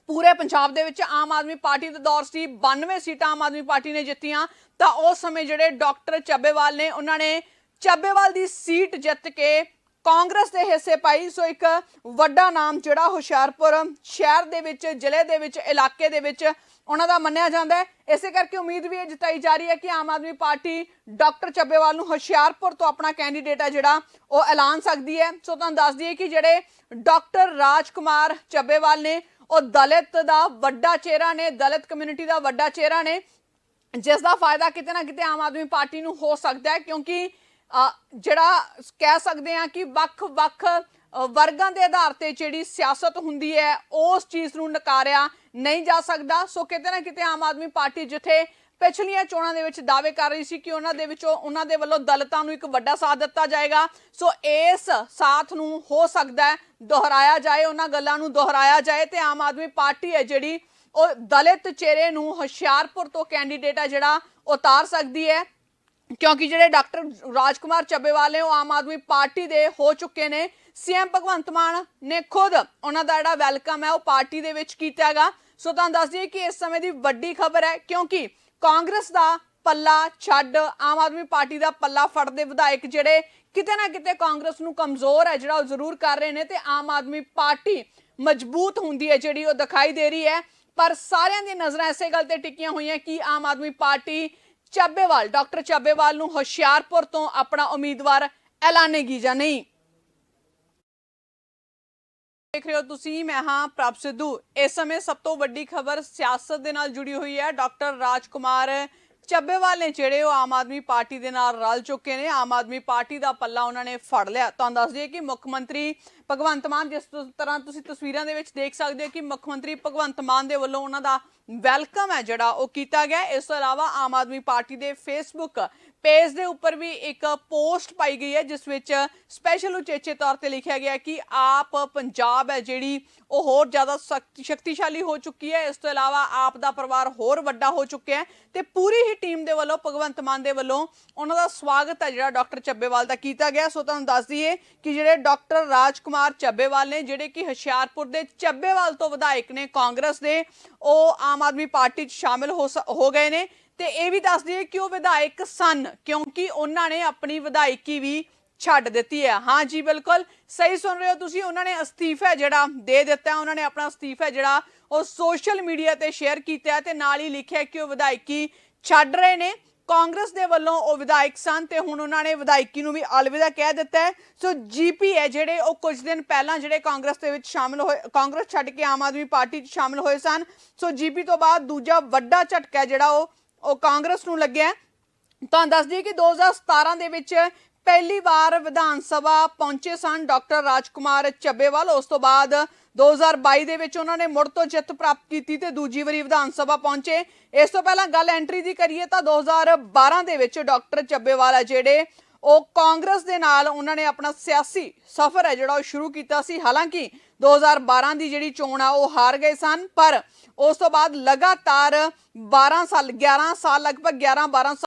ਪੂਰੇ ਪੰਜਾਬ ਦੇ ਵਿੱਚ ਆਮ ਆਦਮੀ ਪਾਰਟੀ ਦਾ ਦੌਰ ਸੀ 92 ਸੀਟਾਂ ਆਮ ਆਦਮੀ ਪਾਰਟੀ ਨੇ ਜਿੱਤੀਆਂ, ਤਾਂ ਉਸ ਸਮੇਂ ਜਿਹੜੇ ਡਾਕਟਰ ਚੱਬੇਵਾਲ ਨੇ, ਉਹਨਾਂ ਨੇ ਚੱਬੇਵਾਲ ਦੀ ਸੀਟ ਜਿੱਤ ਕੇ ਕਾਂਗਰਸ ਦੇ ਹਿੱਸੇ ਪਾਈ। ਸੋ ਇੱਕ ਵੱਡਾ ਨਾਮ ਜਿਹੜਾ ਹੁਸ਼ਿਆਰਪੁਰ ਸ਼ਹਿਰ ਦੇ ਵਿੱਚ, ਜ਼ਿਲ੍ਹੇ ਦੇ ਵਿੱਚ, ਇਲਾਕੇ ਦੇ ਵਿੱਚ ਉਹਨਾਂ ਦਾ ਮੰਨਿਆ ਜਾਂਦਾ ਹੈ। ਇਸੇ ਕਰਕੇ ਉਮੀਦ ਵੀ ਇਹ ਜਤਾਈ ਜਾ ਰਹੀ ਹੈ ਕਿ ਆਮ ਆਦਮੀ ਪਾਰਟੀ ਡਾਕਟਰ ਚੱਬੇਵਾਲ ਨੂੰ ਹੁਸ਼ਿਆਰਪੁਰ ਤੋਂ ਆਪਣਾ ਕੈਂਡੀਡੇਟ ਹੈ ਜਿਹੜਾ ਉਹ ਐਲਾਨ ਸਕਦੀ ਹੈ। ਸੋ ਤੁਹਾਨੂੰ ਦੱਸ ਦਈਏ ਕਿ ਜਿਹੜੇ ਡਾਕਟਰ ਰਾਜਕੁਮਾਰ ਚੱਬੇਵਾਲ ਨੇ, ਉਹ ਦਲਿਤ ਦਾ ਵੱਡਾ ਚਿਹਰਾ ਨੇ, ਦਲਿਤ ਕਮਿਊਨਿਟੀ ਦਾ ਵੱਡਾ ਚਿਹਰਾ ਨੇ, ਜਿਸ ਦਾ ਫਾਇਦਾ ਕਿਤੇ ਨਾ ਕਿਤੇ ਆਮ ਆਦਮੀ ਪਾਰਟੀ ਨੂੰ ਹੋ ਸਕਦਾ ਹੈ। ਕਿਉਂਕਿ ਜਿਹੜਾ ਕਹਿ ਸਕਦੇ ਆ ਕਿ ਵੱਖ-ਵੱਖ ਵਰਗਾਂ ਦੇ ਆਧਾਰ ਤੇ ਜਿਹੜੀ ਸਿਆਸਤ ਹੁੰਦੀ ਹੈ, ਉਸ ਚੀਜ਼ ਨੂੰ ਨਕਾਰਿਆ ਨਹੀਂ ਜਾ ਸਕਦਾ। ਸੋ ਕਿਤੇ ਨਾ ਕਿਤੇ ਆਮ ਆਦਮੀ ਪਾਰਟੀ ਜਿੱਥੇ ਪਿਛਲੀਆਂ ਚੋਣਾਂ ਦੇ ਵਿੱਚ ਦਾਅਵੇ ਕਰ ਰਹੀ ਸੀ ਕਿ ਉਹਨਾਂ ਦੇ ਵਿੱਚੋਂ ਉਹਨਾਂ ਦੇ ਵੱਲੋਂ ਦਲਿਤਾਂ ਨੂੰ ਇੱਕ ਵੱਡਾ ਸਾਥ ਦਿੱਤਾ ਜਾਏਗਾ। ਸੋ ਇਸ ਸਾਥ ਨੂੰ ਹੋ ਸਕਦਾ ਹੈ ਦੁਹਰਾਇਆ ਜਾਏ, ਉਹਨਾਂ ਗੱਲਾਂ ਨੂੰ ਦੁਹਰਾਇਆ ਜਾਏ ਤੇ ਆਮ ਆਦਮੀ ਪਾਰਟੀ ਹੈ ਜਿਹੜੀ ਉਹ ਦਲਿਤ ਚਿਹਰੇ ਨੂੰ ਹੁਸ਼ਿਆਰਪੁਰ ਤੋਂ ਕੈਂਡੀਡੇਟ ਹੈ ਜਿਹੜਾ ਉਤਾਰ ਸਕਦੀ ਹੈ। ਕਿਉਂਕਿ ਜਿਹੜੇ ਡਾਕਟਰ ਰਾਜਕੁਮਾਰ ਚੱਬੇਵਾਲ ਨੇ ਉਹ ਆਮ ਆਦਮੀ ਪਾਰਟੀ ਦੇ ਹੋ ਚੁੱਕੇ ਨੇ। ਸੀਐਮ ਭਗਵੰਤ ਮਾਨ ਨੇ ਖੁਦ ਉਹਨਾਂ ਦਾ ਜਿਹੜਾ ਵੈਲਕਮ ਹੈ ਉਹ ਪਾਰਟੀ ਦੇ ਵਿੱਚ ਕੀਤਾ ਹੈਗਾ। ਸੋ ਤੁਹਾਨੂੰ ਦੱਸ ਦਈਏ ਕਿ ਇਸ ਸਮੇਂ ਦੀ ਵੱਡੀ ਖਬਰ ਹੈ ਕਿਉਂਕਿ ਕਾਂਗਰਸ ਦਾ ਪੱਲਾ ਛੱਡ, ਆਮ ਆਦਮੀ ਪਾਰਟੀ ਦਾ ਪੱਲਾ ਫੜਦੇ ਵਿਧਾਇਕ ਜਿਹੜੇ ਕਿਤੇ ਨਾ ਕਿਤੇ ਕਾਂਗਰਸ ਨੂੰ ਕਮਜ਼ੋਰ ਹੈ, ਜਿਹੜਾ ਉਹ ਜ਼ਰੂਰ ਕਰ ਰਹੇ ਨੇ ਤੇ ਆਮ ਆਦਮੀ ਪਾਰਟੀ ਮਜ਼ਬੂਤ ਹੁੰਦੀ ਹੈ ਜਿਹੜੀ ਉਹ ਦਿਖਾਈ ਦੇ ਰਹੀ ਹੈ। ਪਰ ਸਾਰਿਆਂ ਦੀਆਂ ਨਜ਼ਰਾਂ ਇਸੇ ਗੱਲ ਤੇ ਟਿਕੀਆਂ ਹੋਈਆਂ ਕਿ ਆਮ ਆਦਮੀ ਪਾਰਟੀ ਚੱਬੇਵਾਲ, ਡਾਕਟਰ ਚੱਬੇਵਾਲ ਨੂੰ ਹੁਸ਼ਿਆਰਪੁਰ ਤੋਂ ਆਪਣਾ ਉਮੀਦਵਾਰ ਐਲਾਨੇਗੀ ਜਾਂ ਨਹੀਂ। ਦੇਖ ਰਹੇ ਹੋ ਤੁਸੀਂ, ਮੈਂ ਹਾਂ ਪ੍ਰਭ ਸਿੱਧੂ। ਇਸ ਸਮੇਂ ਸਭ ਤੋਂ ਵੱਡੀ ਖਬਰ ਸਿਆਸਤ ਦੇ ਨਾਲ ਜੁੜੀ ਹੋਈ ਹੈ। ਡਾਕਟਰ ਰਾਜਕੁਮਾਰ ਚੱਬੇਵਾਲ ਨੇ ਜਿਹੜੇ ਉਹ ਆਮ ਆਦਮੀ ਪਾਰਟੀ ਦੇ ਨਾਲ ਰਲ ਚੁੱਕੇ ਨੇ। ਆਮ ਆਦਮੀ ਪਾਰਟੀ ਦਾ ਪੱਲਾ ਉਹਨਾਂ ਨੇ ਫੜ ਲਿਆ। ਤੁਹਾਨੂੰ ਦੱਸ ਦਈਏ ਕਿ ਮੁੱਖ ਮੰਤਰੀ ਭਗਵੰਤ ਮਾਨ, ਜਿਸ ਤਰ੍ਹਾਂ ਤੁਸੀਂ ਤਸਵੀਰਾਂ ਦੇ ਵਿੱਚ ਦੇਖ ਸਕਦੇ ਹੋ ਕਿ ਮੁੱਖ ਮੰਤਰੀ ਭਗਵੰਤ ਮਾਨ ਦੇ ਵੱਲੋਂ ਉਹਨਾਂ ਦਾ ਵੈਲਕਮ ਹੈ ਜਿਹੜਾ ਉਹ ਕੀਤਾ ਗਿਆ ਇਸ ਤੋਂ ਇਲਾਵਾ ਆਮ ਆਦਮੀ ਪਾਰਟੀ ਦੇ ਫੇਸਬੁੱਕ ਪੇਜ ਦੇ ਉੱਪਰ ਵੀ ਇੱਕ ਪੋਸਟ ਪਾਈ ਗਈ ਹੈ, ਜਿਸ ਵਿੱਚ ਸਪੈਸ਼ਲ ਉਚੇਚੇ ਤੌਰ ਤੇ ਲਿਖਿਆ ਗਿਆ ਕਿ ਆਪ ਪੰਜਾਬ ਹੈ ਜਿਹੜੀ ਉਹ ਹੋਰ ਜ਼ਿਆਦਾ ਸ਼ਕਤੀਸ਼ਾਲੀ ਹੋ ਚੁੱਕੀ ਹੈ। ਇਸ ਤੋਂ ਇਲਾਵਾ ਆਪ ਦਾ ਪਰਿਵਾਰ ਹੋਰ ਵੱਡਾ ਹੋ ਚੁੱਕਿਆ ਹੈ ਤੇ ਪੂਰੀ ਹੀ ਟੀਮ ਦੇ ਵੱਲੋਂ, ਭਗਵੰਤ ਮਾਨ ਦੇ ਵੱਲੋਂ ਉਹਨਾਂ ਦਾ ਸਵਾਗਤ ਹੈ ਜਿਹੜਾ ਡਾਕਟਰ ਚੱਬੇਵਾਲ ਦਾ ਕੀਤਾ ਗਿਆ। ਸੋ ਤੁਹਾਨੂੰ ਦੱਸ ਦਈਏ ਕਿ ਜਿਹੜੇ ਡਾਕਟਰ ਰਾਜਕੁਮਾਰ ਚੱਬੇਵਾਲ ਨੇ, ਜਿਹੜੇ ਕਿ ਹੁਸ਼ਿਆਰਪੁਰ ਦੇ ਚੱਬੇਵਾਲ ਤੋਂ ਵਿਧਾਇਕ ਨੇ, ਕਾਂਗਰਸ ਦੇ, ਉਹ ਆਮ ਆਦਮੀ ਪਾਰਟੀ 'ਚ ਸ਼ਾਮਿਲ ਹੋ ਗਏ ਨੇ। ਤੇ ਇਹ ਵੀ ਦੱਸ ਦਈਏ ਕਿ ਉਹ ਵਿਧਾਇਕ ਸਨ, ਕਿਉਂਕਿ ਉਹਨਾਂ ਨੇ ਆਪਣੀ ਵਿਧਾਇਕੀ ਵੀ ਛੱਡ ਦਿੱਤੀ ਹੈ ਹਾਂ ਜੀ, ਬਿਲਕੁਲ। ਸਹੀ ਸੁਣ ਰਹੇ ਹੋ ਤੁਸੀਂ, ਉਹਨਾਂ ਨੇ ਅਸਤੀਫਾ ਜਿਹੜਾ ਦੇ ਦਿੱਤਾ, ਉਹਨਾਂ ਨੇ ਆਪਣਾ ਅਸਤੀਫਾ ਜਿਹੜਾ ਉਹ ਸੋਸ਼ਲ ਮੀਡੀਆ ਤੇ ਸ਼ੇਅਰ ਕੀਤਾ ਤੇ ਨਾਲ ਹੀ ਲਿਖਿਆ ਕਿ ਉਹ ਵਿਧਾਇਕੀ ਛੱਡ ਰਹੇ ਨੇ। ਕਾਂਗਰਸ ਦੇ ਵੱਲੋਂ ਉਹ ਵਿਧਾਇਕ ਸਨ ਤੇ ਹੁਣ ਉਹਨਾਂ ਨੇ ਵਿਧਾਇਕੀ ਨੂੰ ਵੀ ਅਲਵਿਦਾ ਕਹਿ ਦਿੱਤਾ ਹੈ। ਸੋ ਜੀਪੀ ਹੈ ਜਿਹੜੇ ਉਹ ਕੁਝ ਦਿਨ ਪਹਿਲਾਂ ਜਿਹੜੇ ਕਾਂਗਰਸ ਦੇ ਵਿੱਚ ਸ਼ਾਮਿਲ ਹੋਏ, ਕਾਂਗਰਸ ਛੱਡ ਕੇ ਆਮ ਆਦਮੀ ਪਾਰਟੀ 'ਚ ਸ਼ਾਮਿਲ ਹੋਏ ਸਨ। ਸੋ ਜੀਪੀ ਤੋਂ ਬਾਅਦ ਦੂਜਾ ਵੱਡਾ ਝਟਕਾ ਜਿਹੜਾ ਉਹ ਉਹ ਕਾਂਗਰਸ ਨੂੰ ਲੱਗਿਆ ਹੈ। ਤੁਹਾਨੂੰ ਦੱਸ ਦਈਏ ਕਿ 2017 ਦੇ ਵਿੱਚ ਪਹਿਲੀ ਵਾਰ ਵਿਧਾਨ ਸਭਾ ਪਹੁੰਚੇ ਸਨ। ਡਾਕਟਰ ਰਾਜਕੁਮਾਰ ਚੱਬੇਵਾਲ। ਉਸ ਤੋਂ ਬਾਅਦ 2022 ਦੇ ਵਿੱਚ ਉਹਨਾਂ ਨੇ ਮੁੜ ਤੋਂ ਜਿੱਤ ਪ੍ਰਾਪਤ ਕੀਤੀ ਤੇ ਦੂਜੀ ਵਾਰੀ ਵਿਧਾਨ ਸਭਾ ਪਹੁੰਚੇ। ਇਸ ਤੋਂ ਪਹਿਲਾਂ ਗੱਲ ਐਂਟਰੀ ਦੀ ਕਰੀਏ ਤਾਂ 2012 ਦੇ ਵਿੱਚ ਡਾਕਟਰ ਚੱਬੇਵਾਲ ਆ ਜਿਹੜੇ, ਉਹ ਕਾਂਗਰਸ ਦੇ ਨਾਲ ਉਹਨਾਂ ਨੇ ਆਪਣਾ ਸਿਆਸੀ ਸਫ਼ਰ ਹੈ ਜਿਹੜਾ ਉਹ ਸ਼ੁਰੂ ਕੀਤਾ ਸੀ। ਹਾਲਾਂਕਿ 2012 ਦੀ ਜਿਹੜੀ ਚੋਣ ਆ, ਉਹ ਹਾਰ ਗਏ ਸਨ, ਪਰ ਉਸ ਤੋਂ ਬਾਅਦ ਲਗਾਤਾਰ 12 ਸਾਲ 11 ਸਾਲ, ਲਗਭਗ 11 12 ਸਾਲ